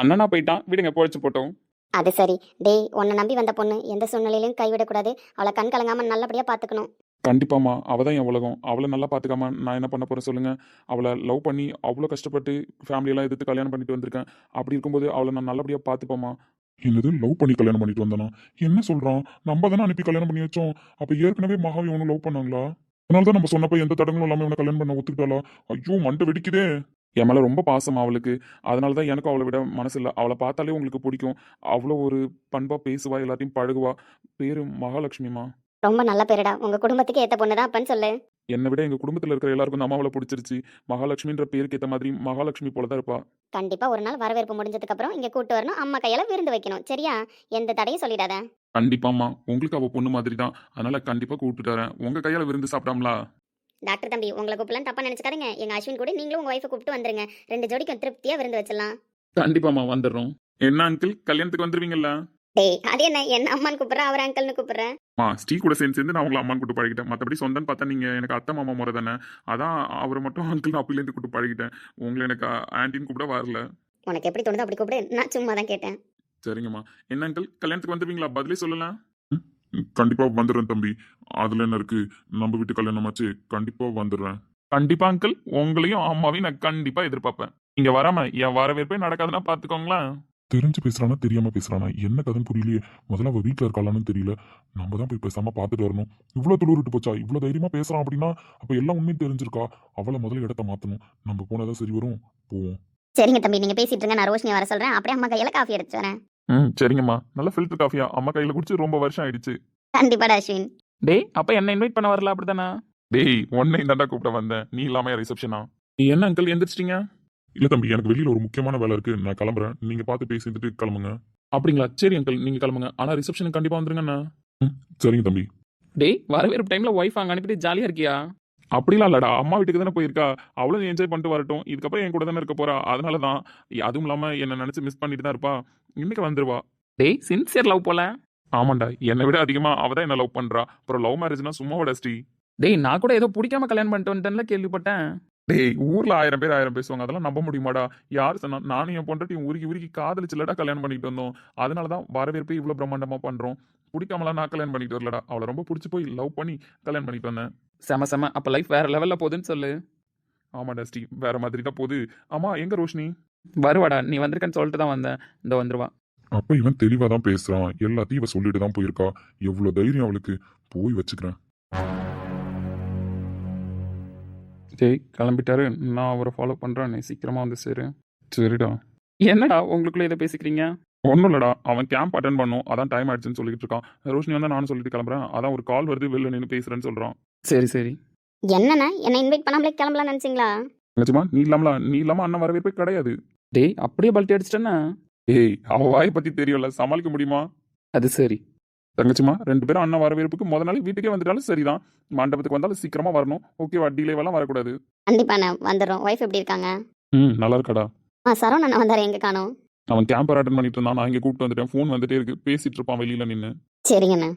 அண்ணனா போயிட்டான். விடுங்க போயிடுச்சு போட்டோம். அது சரி. டேய் உன்னை நம்பி வந்த பொண்ணு எந்த சூழ்நிலையிலும் கைவிடக்கூடாது. அவளை கண் கலங்காம நல்லபடியாக பார்த்துக்கணும் கண்டிப்பாம்மா. அவள் தான் என் உலகம். அவளை நல்லா பார்த்துக்காம நான் என்ன பண்ண போகிறேன் சொல்லுங்கள் அவளை லவ் பண்ணி அவ்வளோ கஷ்டப்பட்டு ஃபேமிலியெல்லாம் எதிர்த்து கல்யாணம் பண்ணிட்டு வந்திருக்கேன். அப்படி இருக்கும்போது அவளை நான் நல்லபடியாக பார்த்துப்போம்மா என்னது? லவ் பண்ணி கல்யாணம் பண்ணிட்டு வந்தானா? என்ன சொல்கிறான் நம்ம தானே அனுப்பி கல்யாணம் பண்ணி வச்சோம். அப்போ ஏற்கனவே மகாவி ஒன்று லவ் பண்ணாங்களா? அதனால தான் நம்ம சொன்னப்போ எந்த தடங்களும் இல்லாமல் இவனை கல்யாணம் பண்ண ஒத்துக்கிட்டாளா? ஐயோ மண்டை வெடிக்குதே. என் மேலே ரொம்ப பாசம் அவளுக்கு. அதனால தான் எனக்கும் அவளை விட மனசு இல்லை. அவளை பார்த்தாலே உங்களுக்கு பிடிக்கும். அவ்வளோ ஒரு பண்பாக பேசுவா எல்லாத்தையும் பழகுவா. பேரு மகாலட்சுமிமா ரொம்ப நல்ல பேருடா. உங்கள் குடும்பத்துக்கு ஏற்ற பொண்ணு தான் அப்பன்னு சொல்லு. என்னை விட எங்கள் குடும்பத்தில் இருக்கிற எல்லாருக்கும் இந்த அம்மாவளை பிடிச்சிருச்சு. மகாலட்சுமின்ற பேருக்கு ஏற்ற மாதிரி மகாலட்சுமி போல தான் இருப்பா. கண்டிப்பாக ஒரு நாள் வரவேற்பு முடிஞ்சதுக்கப்புறம் இங்கே கூட்டு வரணும். அம்மா கையால் விருந்து வைக்கணும். சரியா? எந்த தடையும் சொல்லிடாத. கண்டிப்பாம்மா. உங்களுக்கு அவ பொண்ணு மாதிரி தான். அதனால கண்டிப்பா கூப்பிட்டு வரேன் உங்க கையால விருந்து சாப்பிடாமலா? டாக்டர் தம்பி உங்களை கூப்பிடலாம் தப்பா நினைச்சுக்காதீங்க. எங்க அஸ்வின் கூட நீங்களும் உங்க ஒய்ஃபை கூப்பிட்டு வந்துருங்க. ரெண்டு ஜோடிக்கும் திருப்தியா விருந்து வச்சிடலாம். கண்டிப்பாம்மா வந்துடுறோம். என்ன அங்கிள் கல்யாணத்துக்கு வந்துருவீங்கல்ல டேய் அது என்ன? என்ன அம்மான்னு கூப்பிடுறேன் அவர் அங்கிள்னு கூப்பிடுறேன் மா ஸ்ரீ கூட சேர்ந்து சேர்ந்து நான் உங்களை அம்மான்னு கூட்டு பழகிட்டேன். மற்றபடி சொந்தன்னு பார்த்தா நீங்க எனக்கு அத்தை மாமா முறை தானே. அதான் அவரை மட்டும் அங்கிள் அப்பிலேருந்து கூட்டு பழகிட்டேன். உங்களை எனக்கு ஆன்டின்னு கூப்பிட வரல. உனக்கு எப்படி தோணுதோ அப்படி கூப்பிடு. நான் சும்மா தான் கேட்டேன். சரிங்கம்மா. என்ன அங்கிள் கல்யாணத்துக்கு வந்துருவீங்களா? பதிலே சொல்லலாம். கண்டிப்பா வந்துடுறேன் தம்பி. அதுல என்ன இருக்கு? நம்ம வீட்டு கல்யாணமாச்சு கண்டிப்பா வந்துடுறேன். கண்டிப்பா அங்கிள் உங்களையும் அம்மாவையும் நான் கண்டிப்பா எதிர்பார்ப்பேன். இங்க வராம என் வரவேற்பே நடக்காதுன்னா பாத்துக்கோங்களேன். தெரிஞ்சு பேசுறானா தெரியாம பேசுறானா? என்ன கதைன்னு புரியலையே. முதல்ல அவ வீட்டுல இருக்காளான்னு தெரியல. நம்ம தான் போய் பேசாம பார்த்துட்டு வரணும். இவ்வளவு துளிர்ட்டு போச்சா? இவ்வளவு தைரியமா பேசுறான் அப்படின்னா அப்ப எல்லாம் உண்மையும் தெரிஞ்சிருக்கா? அவளை முதல்ல இடத்த மாத்தணும். நம்ம போனாதான் சரி வரும்? போவோம். சரிங்க தம்பி நீங்க பேசிட்டு இருங்க. நான் ரோஷினி வர சொல்றேன். அப்படியே அம்மா கையில காஃபி எடுத்து வரேன். ம் சரிங்கம்மா. நல்ல ஃபில்டர் காஃபியா அம்மா கையில குடிச்சு ரொம்ப வருஷம் ஆயிடுச்சு. கண்டிப்பாடா அஸ்வின் டேய் அப்போ என்ன இன்வைட் பண்ண வரல? அப்படிதானே டேய் உன்னை தாண்டா கூப்பிட வந்தேன். நீ இல்லாம ரிசப்ஷனா என்ன அங்கிள் எந்திரிச்சிட்டீங்க? இல்ல தம்பி எனக்கு வெளியில ஒரு முக்கியமான வேலை இருக்கு. நான் கிளம்புறேன். நீங்க பார்த்து பேசிட்டு கிளம்புங்க. அப்படிங்களா? சரி அங்கிள் நீங்க கிளம்புங்க. ஆனா ரிசப்ஷனுக்கு கண்டிப்பா வந்துருங்கண்ணா சரிங்க தம்பி. டேய் வரவேற்பு டைம்ல ஒய்ஃப் அங்கே அனுப்பிட்டு ஜாலியாக இருக்கியா? அப்படிலாம் இல்லடா. அம்மா வீட்டுக்கு தானே போயிருக்கா. அவளும் என்ஜாய் பண்ணிட்டு வரட்டும். இதுக்கப்புறம் என் கூட தானே இருக்க போறா. அதனால தான் அதுவும் இல்லாம என்ன நினைச்சு மிஸ் பண்ணிட்டு தான் இருப்பா. இன்னைக்கு வந்துருவா. டேய் சின்சியர் லவ் போல. ஆமாண்டா. என்னை விட அதிகமா அவ தான் என்ன லவ் பண்றா. அப்புறம் லவ் மேரேஜ்னா சும்மா விட ஸ்ரீ. டேய் நான் கூட ஏதோ பிடிக்காம கல்யாணம் பண்ணிட்டு வந்துட்டேன்ல கேள்விப்பட்டேன். டேய் ஊர்ல ஆயிரம் பேர் ஆயிரம் பேசுவாங்க. அதெல்லாம் நம்ப முடியுமாடா? யார் சொன்னா நானும் என் பொண்டாட்டி உருகி உருகி காதலிச்சுலடா கல்யாணம் பண்ணிட்டு வந்தோம். அதனால தான் வரவேற்பு இவ்வளவு பிரம்மாண்டமா பண்றோம். பிடிக்காமலாம் நான் கல்யாணம் பண்ணிட்டு வரலடா. அவளை ரொம்ப பிடிச்சி போய் லவ் பண்ணி கல்யாணம் பண்ணிட்டு வந்தேன். செம செம. அப்போ லைஃப் வேற லெவலில் போகுதுன்னு சொல்லு. ஆமாடா ஸ்ரீ வேற மாதிரி தான் போகுது. ஆமா எங்க ரோஷினி? வருவாடா. நீ வந்திருக்கேன்னு சொல்லிட்டு தான் வந்தேன். இந்த வந்துருவா. அப்ப இவன் தெளிவா தான் பேசுறான். எல்லாத்தையும் இவ சொல்லிட்டு தான் போயிருக்கா. எவ்வளவு தைரியம் அவளுக்கு. போய் வச்சுக்கிறேன். டேய் கிளம்பிட்டாரு. நான் அவரை ஃபாலோ பண்ணுறேன் நீ சீக்கிரமா வந்து சேரு. சரிடா. என்னடா உங்களுக்குள்ள இதை பேசிக்கிறீங்க? ஒன்றும் இல்லடா. அவன் கேம்ப் அட்டன் பண்ணும். அதான் டைம் ஆயிடுச்சுன்னு சொல்லிட்டு இருக்கான். ரோஷினி வந்தா நானும் சொல்லிட்டு கிளம்புறேன். அதான் ஒரு கால் வருது. வெளில நின்று பேசுறேன்னு சொல்றான். சரி சரி. என்னண்ணா? என்ன இன்வைட் பண்ணாமலே கிளம்பலாம் நினைச்சீங்களா? நிஜமா? நீ இல்லாமல? நீ இல்லாம அண்ணன் வரவேற்பே கிடையாது. டேய் அப்படியே பல்ட்டி அடிச்சிட்டேன்னா ஏய் அவ வாய் பத்தி தெரியும்ல. சமாளிக்க முடியுமா? அது சரி. தங்கச்சிமா ரெண்டு பேரும் அண்ணன் வரவேற்புக்கு முத நாள் வீட்டுக்கே வந்துட்டாலும் சரிதான். மண்டபத்துக்கு வந்தாலும் சீக்கிரமா வரணும். ஓகேவா டிலேவெல்லாம் வரக்கூடாது. கண்டிப்பாண்ணா வந்துடுறோம். ஒய்ஃப் எப்படி இருக்காங்க? ம் நல்லா இருக்காடா. ஆ சரவண் அண்ணா வந்தாரு எங்க காணோம்? அவன் கேம்பர் அட்டன் பண்ணிட்டு இருந்தான். நான் இங்கே கூப்பிட்டு வந்துட்டேன். ஃபோன் வந்துட்டே இருக்கு. பேசிட்டு இருப்பான் வெளியில நின்று சரிங்கண்ணா.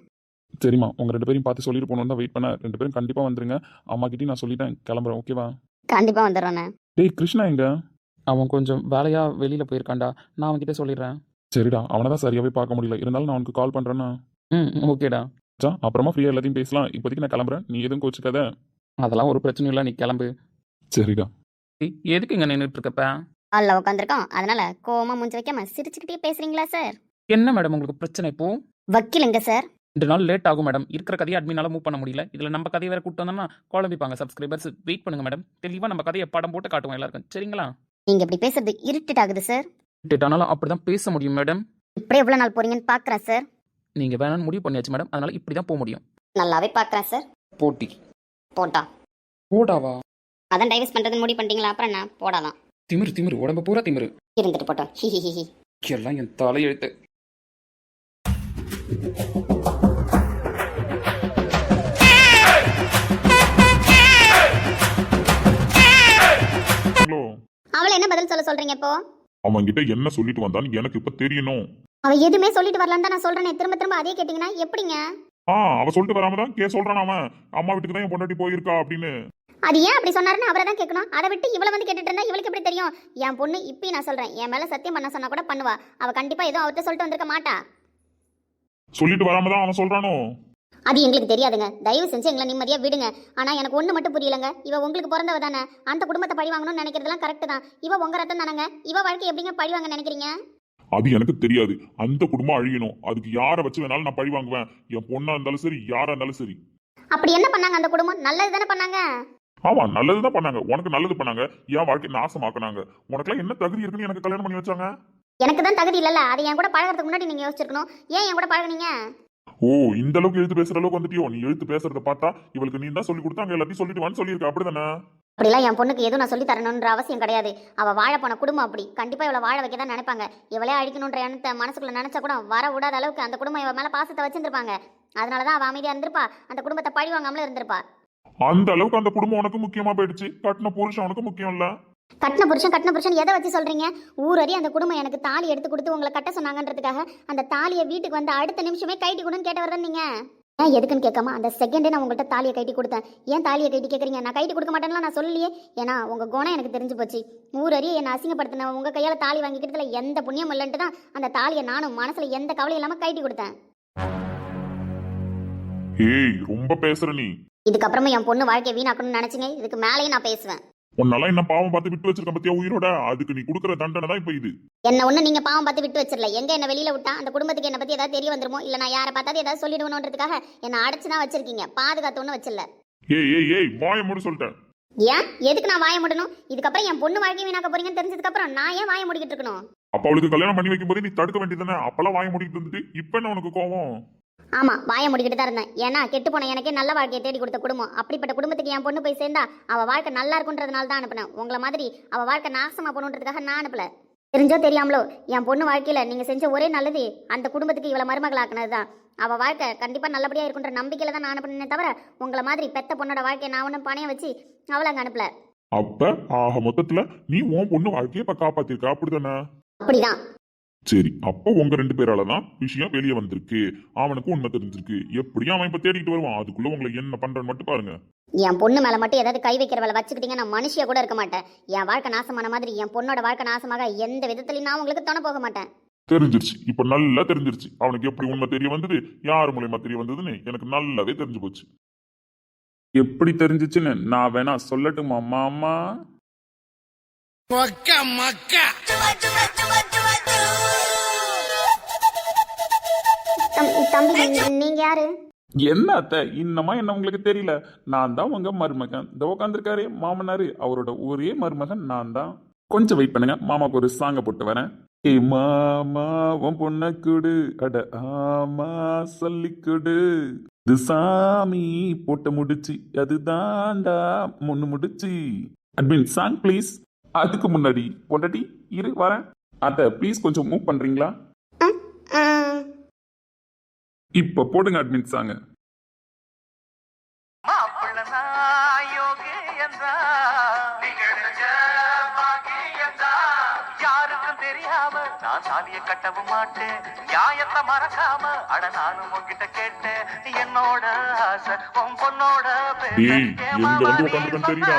சரிம்மா உங்க ரெண்டு பேரையும் பார்த்து சொல்லிட்டு போகணும் தான் வெயிட் பண்ண ரெண்டு பேரும் கண்டிப்பா வந்துருங்க. அம்மா கிட்டயும் நான் சொல்லிட்டேன். கிளம்புறேன். ஓகேவா கண்டிப்பா வந்துடுறோண்ணா. டேய் கிருஷ்ணா எங்க? அவன் கொஞ்சம் வேலையா வெளியில போயிருக்கான்டா. நான் அவன்கிட்ட சொல்லிடுறேன். சரிடா. அவனை தான் சரியாவே பார்க்க முடியல. இருந்தாலும் நான் உனக்கு கால் பண்றேன்னா ம் ஓகேடா மச்சான், அப்புறமா ஃப்ரீயா எல்லாத்தையும் பேசலாம். இப்போதைக்கு நான் கிளம்புறேன். நீ எதுவும் கோச்சுக்காத. அதெல்லாம் ஒரு பிரச்சனையும் இல்லை. நீ கிளம்பு. சரிடா. ஏய், எதுக்கு இங்கே நின்றுட்டு இருக்கப்ப அல்ல உட்காந்துருக்கோம் அதனால கோவமா மூஞ்சி வைக்காம சிரிச்சுக்கிட்டே பேசுறீங்களா சார் என்ன மேடம் உங்களுக்கு பிரச்சனை இப்போ? வக்கீலுங்க சார் ரெண்டு நாள் லேட் ஆகும் மேடம். இருக்கிற கதையை அட்மினால மூவ் பண்ண முடியல. இதில் நம்ம கதையை வேற கூட்டு வந்தோம்னா குழம்பிப்பாங்க சப்ஸ்கிரைபர்ஸ் வெயிட் பண்ணுங்க மேடம். தெளிவாக நம்ம கதையை படம் போட்டு காட்டுவோம் எல்லாருக்கும். சரிங்களா? நீங்க இப்படி பேசுறது இரிட்டேட் ஆகுது சார் டேட் ஆனாலும் அப்படி தான் பேச முடியும் மேடம். இப்படி எவ்வளவு நாள் போறீங்கன்னு பாக்குறேன் சார் நீங்கள் வேணாம்னு முடிவு பண்ணியாச்சு மேடம். அதனால இப்படி தான் போக முடியும். நல்லாவே பாக்குறேன் சார் போட்டி. போட்டா. போடாவா அதான் டைவர்ஸ் பண்றது முடிவு பண்ணிட்டீங்களா? அப்புறம் என்ன? போடாதான். திமிரு திமிரு. உடம்பு பூரா திமிரு. இருந்துட்டு போட்டோம். ஹி ஹி ஹி எல்லாம் என் தலையெழுத்து. அவளை என்ன பதில் சொல்ல சொல்றீங்க இப்போ? அவன் கிட்ட என்ன சொல்லிட்டு வந்தான்னு எனக்கு இப்ப தெரியணும். அவ எதுவுமே சொல்லிட்டு வரலான்னு தான் நான் சொல்றேனே. திரும்ப திரும்ப அதே கேட்டீங்கன்னா எப்படிங்க? ஆ அவ சொல்லிட்டு வராம தான் கே சொல்றான் அவன். அம்மா வீட்டுக்கு தான் என் பொண்டாட்டி போயிருக்கா அப்படின்னு. அது ஏன் அப்படி சொன்னாருன்னு அவரை தான் கேட்கணும். அதை விட்டு இவளை வந்து கேட்டுட்டு இருந்தா இவளுக்கு எப்படி தெரியும்? என் பொண்ணு இப்பயும் நான் சொல்றேன். என் மேல சத்தியம் பண்ண சொன்னா கூட பண்ணுவா. அவ கண்டிப்பா எதுவும் அவர்கிட்ட சொல்லிட்டு வந்திருக்க மாட்டா. சொல்லிட்டு வராம தான் அவன் சொல்றானோ? அது எங்களுக்கு தெரியாதுங்க. தயவு செஞ்சு எங்களை நிம்மதியா விடுங்க. ஆனா எனக்கு ஒண்ணு மட்டும் புரியலங்க. இவ உங்களுக்கு பிறந்தவ தானே. அந்த குடும்பத்தை பழி வாங்கணும்னு நினைக்கிறதெல்லாம் கரெக்ட் தான். இவ உங்க ரத்தம் தானங்க. இவ வாழ்க்கை எப்படிங்க பழி வாங்க நினைக்கிறீங்க? அது எனக்கு தெரியாது. அந்த குடும்பம் அழியணும். அதுக்கு யாரை வச்சு வேணாலும் நான் பழி வாங்குவேன். என் பொண்ணா இருந்தாலும் சரி யாரா இருந்தாலும் சரி. அப்படி என்ன பண்ணாங்க அந்த குடும்பம்? நல்லது தானே பண்ணாங்க? ஆமா நல்லதுதான் பண்ணாங்க. உனக்கு நல்லது பண்ணாங்க. என் வாழ்க்கை நாசமாக்குனாங்க. உனக்குலாம் என்ன தகுதி இருக்குன்னு எனக்கு கல்யாணம் பண்ணி வச்சாங்க? எனக்கு தான் தகுதி இல்லைல்ல. அதை என் கூட பழகிறதுக்கு முன்னாடி நீங்க யோசிச்சிருக்கணும். ஏன் என் கூட பழகுனீங்க? ஓ இந்த அளவுக்கு எழுத்து பேசுற அளவுக்கு வந்துட்டியோ? நீ எழுத்து பேசுறத பார்த்தா இவளுக்கு நீ தான் சொல்லி கொடுத்தாங்க எல்லாத்தையும் சொல்லிட்டு வான்னு சொல்லியிருக்க. அப்படிதானே? அப்படிலாம் என் பொண்ணுக்கு எதுவும் நான் சொல்லி தரணுன்ற அவசியம் கிடையாது. அவ வாழ போன குடும்பம் அப்படி. கண்டிப்பா இவளை வாழ வைக்க தான் நினைப்பாங்க. இவளே அழிக்கணுன்ற எண்ணத்தை மனசுக்குள்ள நினைச்சா கூட வர விடாத அளவுக்கு அந்த குடும்பம் இவ மேல பாசத்தை வச்சிருந்திருப்பாங்க. அதனாலதான் அவ அமைதியா இருந்திருப்பா. அந்த குடும்பத்தை பழி வாங்காமல இருந்திருப்பா. அந்த அளவுக்கு அந்த குடும்பம் உனக்கு முக்கியமா போயிடுச்சு. கட்டின புருஷன் உனக்கு முக்கியம் இல்ல கட்டின புருஷன் கட்டின புருஷன் எதை வச்சு சொல்றீங்க? ஊரறி அந்த குடும்பம் எனக்கு தாலி எடுத்து கொடுத்து உங்களை கட்ட சொன்னாங்கன்றதுக்காக அந்த தாலியை வீட்டுக்கு வந்து அடுத்த நிமிஷமே கைட்டி கொடுன்னு கேட்டவர் தான் நீங்க. ஏன் எதுக்குன்னு கேட்காம அந்த செகண்டே நான் உங்கள்கிட்ட தாலியை கைட்டி கொடுத்தேன். ஏன் தாலியை கைட்டி கேட்குறீங்க? நான் கைட்டி கொடுக்க மாட்டேன்லாம் நான் சொல்லலையே. ஏன்னா உங்க குணம் எனக்கு தெரிஞ்சு போச்சு. ஊரறி என்னை அசிங்கப்படுத்தின உங்க கையால தாலி வாங்கிக்கிறதுல எந்த புண்ணியம் இல்லைன்ட்டு தான் அந்த தாலியை நானும் மனசுல எந்த கவலையும் இல்லாம கைட்டி கொடுத்தேன். ஏய் ரொம்ப பேசுற நீ. இதுக்கப்புறமா என் பொண்ணு வாழ்க்கையை வீணாக்கணும்னு நினைச்சீங்க. இதுக்கு மேலேயும் நான் பேசுவேன். உன்னால என்ன பாவம் பார்த்து விட்டு வச்சிருக்க பத்தியா உயிரோட? அதுக்கு நீ கொடுக்குற தண்டனை தான் இப்ப இது. என்ன ஒண்ணு நீங்க பாவம் பார்த்து விட்டு வச்சிடல. எங்க என்ன வெளியில விட்டா? அந்த குடும்பத்துக்கு என்ன பத்தி ஏதாவது தெரிய வந்துருமோ? இல்ல நான் யாரை பார்த்தாலும் ஏதாவது சொல்லிடுவணுன்றதுக்காக என்ன அடைச்சு தான் வச்சிருக்கீங்க. பாதுகாத்து ஒன்றும் வச்சிடல. ஏய் ஏய் ஏய் வாய மூடு சொல்லிட்டேன். ஏன்? எதுக்கு நான் வாய முடணும்? இதுக்கப்புறம் என் பொண்ணு வாழ்க்கை வீணாக்க போறீங்கன்னு தெரிஞ்சதுக்கு அப்புறம் நான் ஏன் வாய முடிக்கிட்டு இருக்கணும்? அப்ப அவளுக்கு கல்யாணம் பண்ணி வைக்கும் போது நீ தடுக்க வேண்டியதானே அப்பெல்லாம் வாய முடிக்கிட்டு இருந்துட்டு இப்ப என்ன உனக்கு கோவம்? ஆமா வாய முடிக்கிட்டு தான் இருந்தேன். ஏன்னா கெட்டு போன எனக்கே நல்ல வாழ்க்கையை தேடி கொடுத்த குடும்பம். அப்படிப்பட்ட குடும்பத்துக்கு என் பொண்ணு போய் சேர்ந்தா அவ வாழ்க்கை நல்லா இருக்குன்றதுனால தான் அனுப்புனேன். உங்களை மாதிரி அவ வாழ்க்கை நாசமா போகணுன்றதுக்காக நான் அனுப்பல. தெரிஞ்சோ தெரியாமலோ என் பொண்ணு வாழ்க்கையில நீங்க செஞ்ச ஒரே நல்லது அந்த குடும்பத்துக்கு இவளை மருமகளாக்குனது தான் அவ வாழ்க்கை கண்டிப்பா நல்லபடியா இருக்குன்ற நம்பிக்கையில தான் நான் அனுப்புனேனே தவிர உங்களை மாதிரி பெத்த பொண்ணோட வாழ்க்கையை நான் ஒன்றும் பணையம் வச்சு அவளை அங்க அனுப்பல. அப்ப ஆக மொத்தத்துல நீ உன் பொண்ணு வாழ்க்கையை இப்ப காப்பாத்திருக்க? அப்படிதானே அப்படிதான். சரி அப்ப உங்க ரெண்டு பேரால தான் விஷயம் வெளியே வந்திருக்கு. அவனுக்கு உண்மை தெரிஞ்சிருக்கு. எப்படியும் அவன் இப்ப தேடிட்டு வருவான். அதுக்குள்ள உங்களை என்ன பண்றன்னு மட்டும் பாருங்க. என் பொண்ணு மேல மட்டும் ஏதாவது கை வைக்கிற வேலை வச்சுக்கிட்டீங்க நான் மனுஷியா கூட இருக்க மாட்டேன். என் வாழ்க்கை நாசமான மாதிரி என் பொண்ணோட வாழ்க்கை நாசமாக எந்த விதத்துலயும் நான் உங்களுக்கு துணை போக மாட்டேன். தெரிஞ்சிருச்சு. இப்ப நல்லா தெரிஞ்சிருச்சு. அவனுக்கு எப்படி உண்மை தெரிய வந்தது? யார் மூலியமா தெரிய வந்ததுன்னு எனக்கு நல்லாவே தெரிஞ்சு போச்சு. எப்படி தெரிஞ்சிச்சுன்னு நான் வேணா சொல்லட்டுமா மாமா? தம்- தம்பி நீங்க யாரு? என்ன அத்தை? இன்னமா என்ன உங்களுக்கு தெரியல? நான் தான் உங்க மருமகன். இந்த உட்காந்துருக்காரு மாமனாரு. அவரோட ஒரே மருமகன் நான் தான். கொஞ்சம் வெயிட் பண்ணுங்க. மாமாக்கு ஒரு சாங்க போட்டு வரேன். ஏ மாமா உன் பொண்ண குடு. அட ஆமா சொல்லிக்குடு இது சாமி போட்ட முடிச்சு. அது தாண்டா முன்னு முடிச்சு. அட்மின் சாங் ப்ளீஸ் அதுக்கு முன்னாடி பொண்டாட்டி இரு வரேன். அத்தை ப்ளீஸ் கொஞ்சம் மூவ் பண்றீங்களா? இப்ப போடுங்க அட்மிட் சாங்க என்றா என்றா யாருக்கும் தெரியாம நான் சாதிய கட்டவும் மாட்டேன். நியாயத்தை மறக்காம. அட நானும் உன்கிட்ட கேட்டேன். என்னோட ஆசை உன் பொண்ணோட ஏய், எங்க வந்து உட்கார்ந்திருக்கேன்னு தெரியுதா?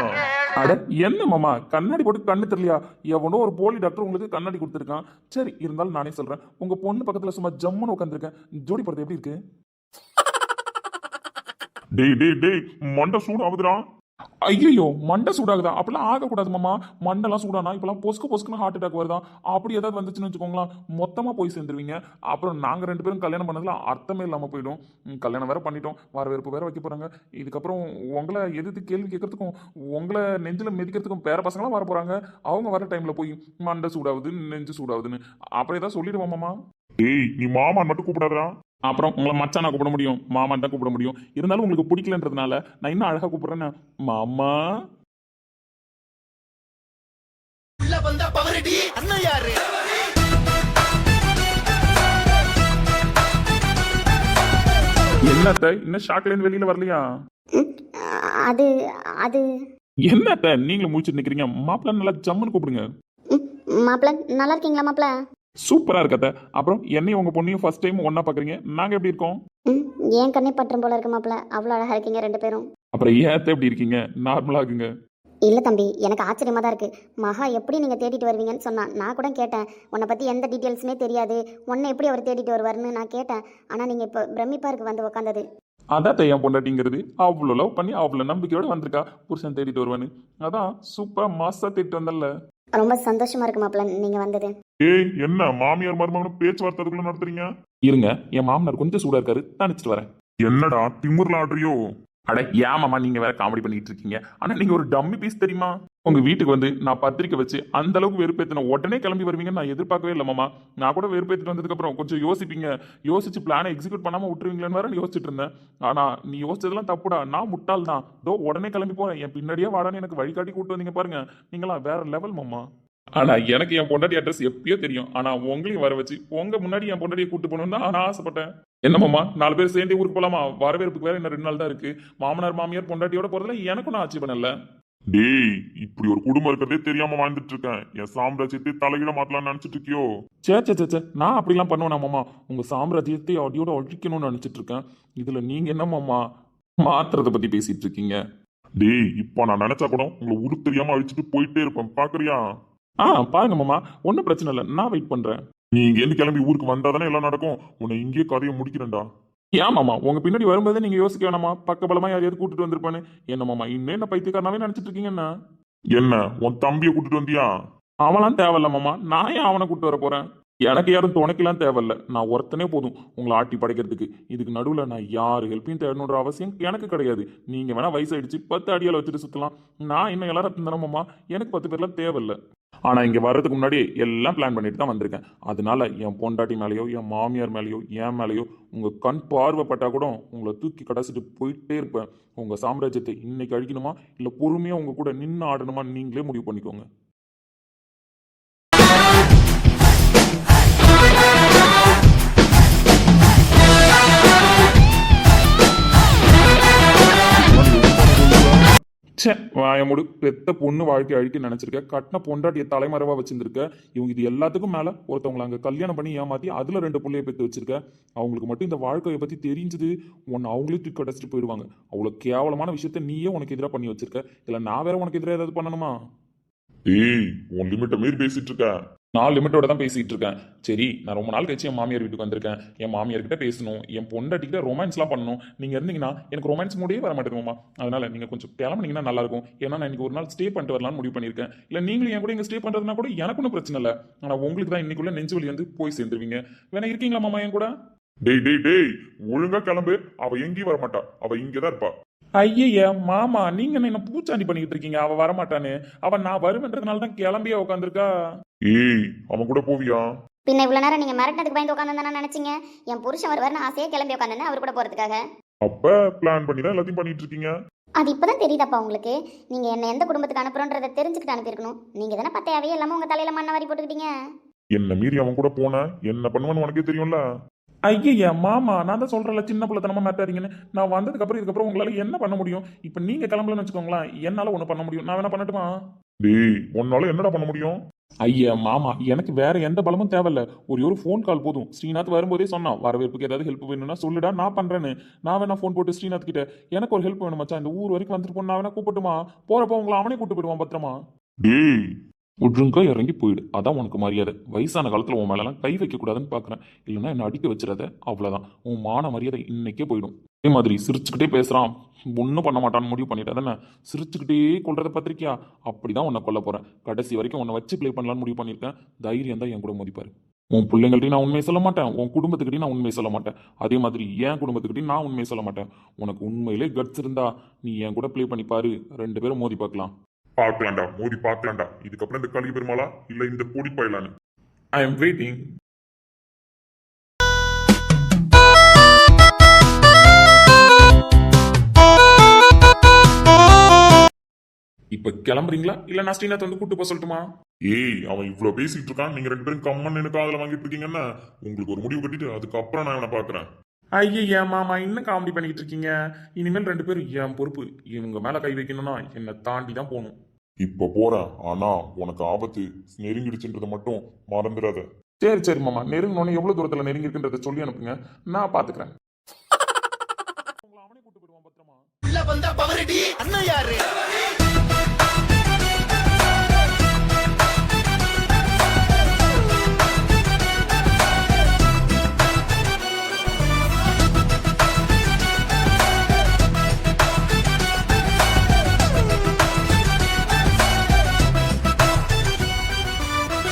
அட என்ன மாமா? கண்ணாடி போட்டு கண்ணு தெரியலையா? எவனோ ஒரு போலி டாக்டர் உங்களுக்கு கண்ணாடி கொடுத்துருக்கான். சரி இருந்தாலும் நானே சொல்றேன். உங்க பொண்ணு பக்கத்துல சும்மா ஜம்முன்னு உட்காந்துருக்கேன் ஜோடி படத்தை எப்படி இருக்கு? டேய் டேய் டேய் மண்டை சூடு ஆகுதுடா ஐயோ மண்டை சூடாகுதா? அப்படிலாம் ஆகக்கூடாது மாமா. மண்டெல்லாம் சூடானா இப்போலாம் பொசுக்கு பொசுக்குன்னு ஹார்ட் அட்டாக் வருதா? அப்படி ஏதாவது வந்துச்சுன்னு வச்சுக்கோங்களேன் மொத்தமாக போய் சேர்ந்துருவீங்க. அப்புறம் நாங்கள் ரெண்டு பேரும் கல்யாணம் பண்ணதில் அர்த்தமே இல்லாமல் போயிடும். கல்யாணம் வேற பண்ணிட்டோம். வரவேற்பு வேற வைக்க போகிறாங்க இதுக்கப்புறம் உங்களை எதிர்த்து கேள்வி கேட்கறதுக்கும் உங்களை நெஞ்சில் மிதிக்கிறதுக்கும் பேர பசங்களாம் வர போகிறாங்க அவங்க வர டைமில் போய் மண்டை சூடாகுது நெஞ்சு சூடாகுதுன்னு அப்புறம் ஏதாவது சொல்லிடுவோம் மாமா. ஏய் நீ மாமான் மட்டும் கூப்பிடாதான் அப்புறம் உங்களை மச்சானா கூப்பிட முடியும் மாமான் தான் கூப்பிட முடியும். இருந்தாலும் உங்களுக்கு பிடிக்கலன்றதுனால நான் இன்னும் அழகா கூப்பிடுறேன்னு மாமா. என்னத்த? இன்னும் ஷாக்ல இருந்து வெளியில வரலையா? அது அது. என்னத்த? நீங்களும் முடிச்சுட்டு நிக்கிறீங்க. மாப்பிள்ள நல்லா ஜம்முன்னு கூப்பிடுங்க. மாப்பிள்ள நல்லா இருக்கீங்களா மாப்பிள்ள? சூப்பரா இருக்கத்த அப்புறம் என்னையும் உங்க பொண்ணையும் ஃபர்ஸ்ட் டைம் ஒண்ணா பாக்குறீங்க. நாங்க எப்படி இருக்கோம்? ம் ஏன் கண்ணே பற்றும் போல இருக்கு மாப்பிள்ள அவ்வளோ அழகா இருக்கீங்க ரெண்டு பேரும். அப்புறம் ஏத்த எப்படி இருக்கீங்க? நார்மலா இருக்குங்க. இல்லை தம்பி எனக்கு ஆச்சரியமாக தான் இருக்குது மகா எப்படி நீங்கள் தேடிட்டு வருவீங்கன்னு சொன்னான் நான் கூட கேட்டேன். உன்னை பற்றி எந்த டீட்டெயில்ஸுமே தெரியாது. உன்னை எப்படி அவர் தேடிட்டு வருவார்னு நான் கேட்டேன். ஆனால் நீங்கள் இப்போ பிரமிப்பாருக்கு வந்து உக்காந்தது. அதான் என் பொண்டாட்டிங்கிறது. அவ்வளோ லவ் பண்ணி அவ்வளோ நம்பிக்கையோட வந்திருக்கா. புருஷன் தேடிட்டு வருவான்னு. அதான் சூப்பரா மாசா தேடிட்டு வந்தல்ல. ரொம்ப சந்தோஷமாக இருக்கு மாப்பிள்ள நீங்கள் வந்தது. ஏய் என்ன மாமியார் மருமகனும் பேச்சுவார்த்தை அதுக்குள்ள நடத்துறீங்க? இருங்க என் மாமனார் கொஞ்சம் சூடா இருக்காரு தனிச்சிட்டு வரேன். என்னடா திமிர்ல ஆடுறியோ அட ஏமாமா நீங்க வேற காமெடி பண்ணிட்டு இருக்கீங்க. ஆனா நீங்க ஒரு டம்மி பீஸ் தெரியுமா? உங்க வீட்டுக்கு வந்து நான் பத்திரிக்கை வச்சு அந்த அளவுக்கு வெறுப்பேத்தின உடனே கிளம்பி வருவீங்கன்னு நான் எதிர்பார்க்கவே இல்லமாமா நான் கூட வெறுப்பேத்திட்டு வந்ததுக்கு அப்புறம் கொஞ்சம் யோசிப்பீங்க. யோசிச்சு பிளானை எக்ஸிக்யூட் பண்ணாம விட்டுருவீங்களேன்னு வேற யோசிச்சுட்டு இருந்தேன். ஆனா நீ யோசிச்சதெல்லாம் தப்புடா. நான் முட்டாள் தான். தோ உடனே கிளம்பி போறேன். என் பின்னாடியே வாடான்னு எனக்கு வழிகாட்டி கூட்டு வந்தீங்க பாருங்க. நீங்களாம் வேற லெவல் மாமா. ஆனா எனக்கு என் பொண்டாட்டி அட்ரஸ் எப்பயோ தெரியும். ஆனா உங்களையும் வர வச்சு உங்க முன்னாடி என் பொண்டாட்டியை கூட்டு போகணும்னு தான் நான் ஆசைப்பட்டேன். என்னமாம்மா? நாலு பேர் சேர்ந்து ஊருக்கு போலாமா? வரவேற்புக்கு வேற இன்னும் ரெண்டு நாள் தான் இருக்கு. மாமனார் மாமியார் பொண்டாட்டியோட போறதுல எனக்கும் நான் ஆட்சி பண்ணல. டேய் இப்படி ஒரு குடும்பம் இருக்கிறதே தெரியாம வாழ்ந்துட்டு இருக்கேன். என் சாம்ராஜ்யத்தை தலையில மாத்தலாம்னு நினைச்சிட்டு இருக்கியோ? சே சே சே, சே நான் அப்படிலாம் பண்ணுவேன் மாமா? உங்க சாம்ராஜ்யத்தை அடியோட அழிக்கணும்னு நினைச்சிட்டு இருக்கேன். இதுல நீங்க என்ன மாமா? மாத்திரத்தை பத்தி பேசிட்டு இருக்கீங்க. டேய் இப்ப நான் நினைச்சா கூட உங்களை உரு தெரியாம அழிச்சிட்டு போயிட்டே இருப்பேன். பாக்குறியா? ஆ பாருங்க மாமா. ஒன்றும் பிரச்சனை இல்லை. நான் வெயிட் பண்றேன். நீ இங்க இருந்து கிளம்பி ஊருக்கு வந்தாதானே எல்லாம் நடக்கும்? உன்னை இங்கேயே கதையை முடிக்கிறேன்டா. ஏன் மாமா? உங்க பின்னாடி வரும்போதே நீங்க யோசிக்க வேணாமா? பக்கபலமா யாரையாவது கூட்டிட்டு வந்திருப்பானு என்ன மாமா இன்னும் என்ன பைத்தியக்காரனாவே நினைச்சிட்டு இருக்கீங்கன்னா என்ன? உன் தம்பியை கூட்டிட்டு வந்தியா? அவன்லாம் தேவையில்ல மாமா. நான் ஏன் அவனை கூட்டு வர போறேன்? எனக்கு யாரும் துணைக்கெல்லாம் தேவையில்ல. நான் ஒருத்தனே போதும் உங்களை ஆட்டி படைக்கிறதுக்கு. இதுக்கு நடுவில் நான் யார் ஹெல்ப்பையும் தேடணுன்ற அவசியம் எனக்கு கிடையாது. நீங்க வேணா வயசாயிடுச்சு. பத்து அடியால் வச்சுட்டு சுத்தலாம். நான் இன்னும் எல்லாரும் தரமாமா எனக்கு பத்து பேர்லாம் தேவையில்ல. ஆனால் இங்கே வர்றதுக்கு முன்னாடி எல்லாம் பிளான் பண்ணிட்டு தான் வந்திருக்கேன். அதனால என் பொண்டாட்டி மேலேயோ என் மாமியார் மேலேயோ என் மேலேயோ உங்கள் கண் பார்வைப்பட்டால் கூட உங்களை தூக்கி கடைசிட்டு போயிட்டே இருப்பேன். உங்கள் சாம்ராஜ்யத்தை இன்னைக்கு அழிக்கணுமா? இல்லை பொறுமையாக உங்கள் கூட நின்று ஆடணுமா நீங்களே முடிவு பண்ணிக்கோங்க. ச்சே வாயமுடு பெத்த பொண்ணு வாழ்க்கை அழிக்க நினைச்சிருக்க. கட்டின பொண்டாட்டிய தலைமறைவா வச்சிருந்திருக்க. இவங்க இது எல்லாத்துக்கும் மேல ஒருத்தவங்களை அங்க கல்யாணம் பண்ணி ஏமாத்தி அதுல ரெண்டு பிள்ளைய பெற்று வச்சிருக்க. அவங்களுக்கு மட்டும் இந்த வாழ்க்கையை பத்தி தெரிஞ்சது. உன்னை அவங்களே தூக்கி கடைச்சிட்டு போயிடுவாங்க. அவ்வளவு கேவலமான விஷயத்த நீயே உனக்கு எதிராக பண்ணி வச்சிருக்க. இல்ல நான் வேற உனக்கு எதிராக ஏதாவது பண்ணணுமா? ஏய் உன் லிமிட்டை மீறி பேசிட்டு இருக்க. நான் லிமிட்டோட தான் பேசிகிட்டு இருக்கேன். சரி நான் ரொம்ப நாள் கழிச்சு என் மாமியார் வீட்டுக்கு வந்திருக்கேன். என் மாமியார்கிட்ட பேசணும். என் பொண்டாட்டிக்கிட்ட ரொமான்ஸ்லாம் பண்ணணும். நீங்கள் இருந்தீங்கன்னா எனக்கு ரொமான்ஸ் மூடே வர மாட்டேங்குமா அதனால் நீங்கள் கொஞ்சம் கிளம்புனீங்கன்னா நல்லாயிருக்கும் ஏன்னா நான் இன்னைக்கு ஒரு நாள் ஸ்டே பண்ணிட்டு வரலாம்னு முடிவு பண்ணியிருக்கேன். இல்லை நீங்களும் என் கூட இங்கே ஸ்டே பண்ணுறதுனா கூட எனக்கு ஒன்றும் பிரச்சனை இல்லை. ஆனால் உங்களுக்கு தான் இன்னைக்குள்ளே நெஞ்சு வழி வந்து போய் சேர்ந்துருவீங்க. வேணா இருக்கீங்களா மாமா என் கூட? டேய் டேய் டேய் ஒழுங்கா கிளம்பு. அவ எங்கேயும் வர அவள் அவ இங்கதான் இருப்பா. ஐயய்ய மாமா நீங்க என்ன பூச்சாண்டி பண்ணிக்கிட்டு இருக்கீங்க? அவ வரமாட்டான்னு. அவ நான் வருவேன்றதுனால தான் கிளம்பியே உட்காந்துருக்கா ஏய் அவன் கூட போவியா? பின்ன இவ்வளவு நேரம் நீங்க மிரட்டினதுக்கு பயந்து உட்காந்து நினைச்சீங்க? என் புருஷன் வருவார்னு ஆசையே கிளம்பி உட்காந்து அவர் கூட போறதுக்காக. அப்ப பிளான் பண்ணி தான் எல்லாத்தையும் பண்ணிட்டு இருக்கீங்க? அது இப்பதான் தெரியுதாப்பா உங்களுக்கு? நீங்க என்ன எந்த குடும்பத்துக்கு அனுப்புறோன்றதை தெரிஞ்சுக்கிட்டு அனுப்பியிருக்கணும். நீங்க தானே பத்தையாவே இல்லாம உங்க தலையில மண்ணை வாரி போட்டுக்கிட்டீங்க? என்ன மீறி அவன் கூட போன? என்ன பண்ணுவான்னு உனக்கே தெரியும்ல? ஐயய்யா மாமா நான் தான் சொல்றேன்ல சின்ன பிள்ளைத்தனமா மாட்டாதீங்கன்னு நான் வந்ததுக்கு அப்புறம் இதுக்கப்புறம் உங்களால என்ன பண்ண முடியும்? இப்ப நீங்க கிளம்பலன்னு வச்சுக்கோங்களேன் என்னால ஒண்ணு பண்ண முடியும். நான் வேணா பண்ணட்டுமா? டேய் உன்னால என்னடா பண்ண முடியும்? ஐயா மாமா எனக்கு வேற எந்த பலமும் தேவையில்ல. ஒரு ஒரு ஃபோன் கால் போதும். ஸ்ரீநாத் வரும்போதே சொன்னான் வரவேற்புக்கு ஏதாவது ஹெல்ப் வேணும்னா சொல்லுடா நான் பண்றேன்னு. நான் வேணா ஃபோன் போட்டு ஸ்ரீநாத் கிட்ட எனக்கு ஒரு ஹெல்ப் வேணும் மச்சான் இந்த ஊர் வரைக்கும் வந்துட்டு போன நான் வேணா கூப்பிட்டுமா? போறப்ப உங்களை அவனே கூட்டு போயிடுவான் பத்திரமா? டேய் ஒழுங்கா இறங்கி போயிடு. அதான் உனக்கு மரியாதை. வயசான காலத்தில் உன் மேலலாம் கை வைக்கக்கூடாதுன்னு பார்க்குறேன் இல்லைன்னா என்னை அடிக்க வச்சிடாத? அவ்வளோதான் உன் மான மரியாதை இன்னைக்கே போயிடும். அதே மாதிரி சிரிச்சுக்கிட்டே பேசுகிறான் ஒன்றும் பண்ண மாட்டான்னு முடிவு பண்ணிட்டேன் தானே? சிரிச்சுக்கிட்டே கொள்றத பத்திரிக்கையா? அப்படிதான் உன்னை கொல்ல போகிறேன் கடைசி வரைக்கும் உன்னை வச்சு ப்ளே பண்ணலான்னு முடிவு பண்ணியிருக்கேன். தைரியம் தான் என் கூட மதிப்பார். உன் பிள்ளைங்கள்ட்டையும் நான் உண்மையை சொல்ல மாட்டேன். உன் குடும்பத்துக்கிட்டையும் நான் உண்மையை சொல்ல மாட்டேன். அதே மாதிரி என் குடும்பத்துக்கிட்டையும் நான் உண்மையை சொல்ல மாட்டேன். உனக்கு உண்மையிலே கட்ஸ் இருந்தா நீ என் கூட ப்ளே பண்ணி பாரு. ரெண்டு பேரும் மோதி பார்க்கலாம். பார்க்கலாம்டா மோதி பார்க்கலாம்டா. இதுக்கப்புறம் இந்த கலிக பெருமாளா? இல்ல இந்த பொடி பயலான்னு ஐ எம் வெயிட்டிங் இப்ப கிளம்புறீங்களா? இல்ல நான் ஸ்ரீநாத் வந்து கூட்டு போக சொல்லட்டுமா? ஏய் அவன் இவ்ளோ பேசிட்டு இருக்கான். நீங்க ரெண்டு பேரும் கம்மன் எனக்கு காதுல வாங்கிட்டு இருக்கீங்கன்னா உங்களுக்கு ஒரு முடிவு கட்டிட்டு அதுக்கப்புறம் நான் இவனை பாக்குறேன் ஐயா மாமா இன்னும் காமெடி பண்ணிக்கிட்டு இருக்கீங்க. இனிமேல் ரெண்டு பேரும் என் பொறுப்பு. இவங்க மேல கை வைக்கணும்னா என்னை தாண்டி தான் போகணும். இப்ப போறேன். ஆனா உனக்கு ஆபத்து. நெருங்கிடுச்சுன்றதை மட்டும் மறந்துடாத. சரி சரி மாமா. நெருங்கணும்னு எவ்வளவு தூரத்துல நெருங்கி இருக்குன்றத சொல்லி அனுப்புங்க. நான் பாத்துக்கிறேன். உங்களை அவனே கூட்டு போயிடுவான் பத்திரமா உள்ள வந்தா பவரடி. அண்ணன் யாரு?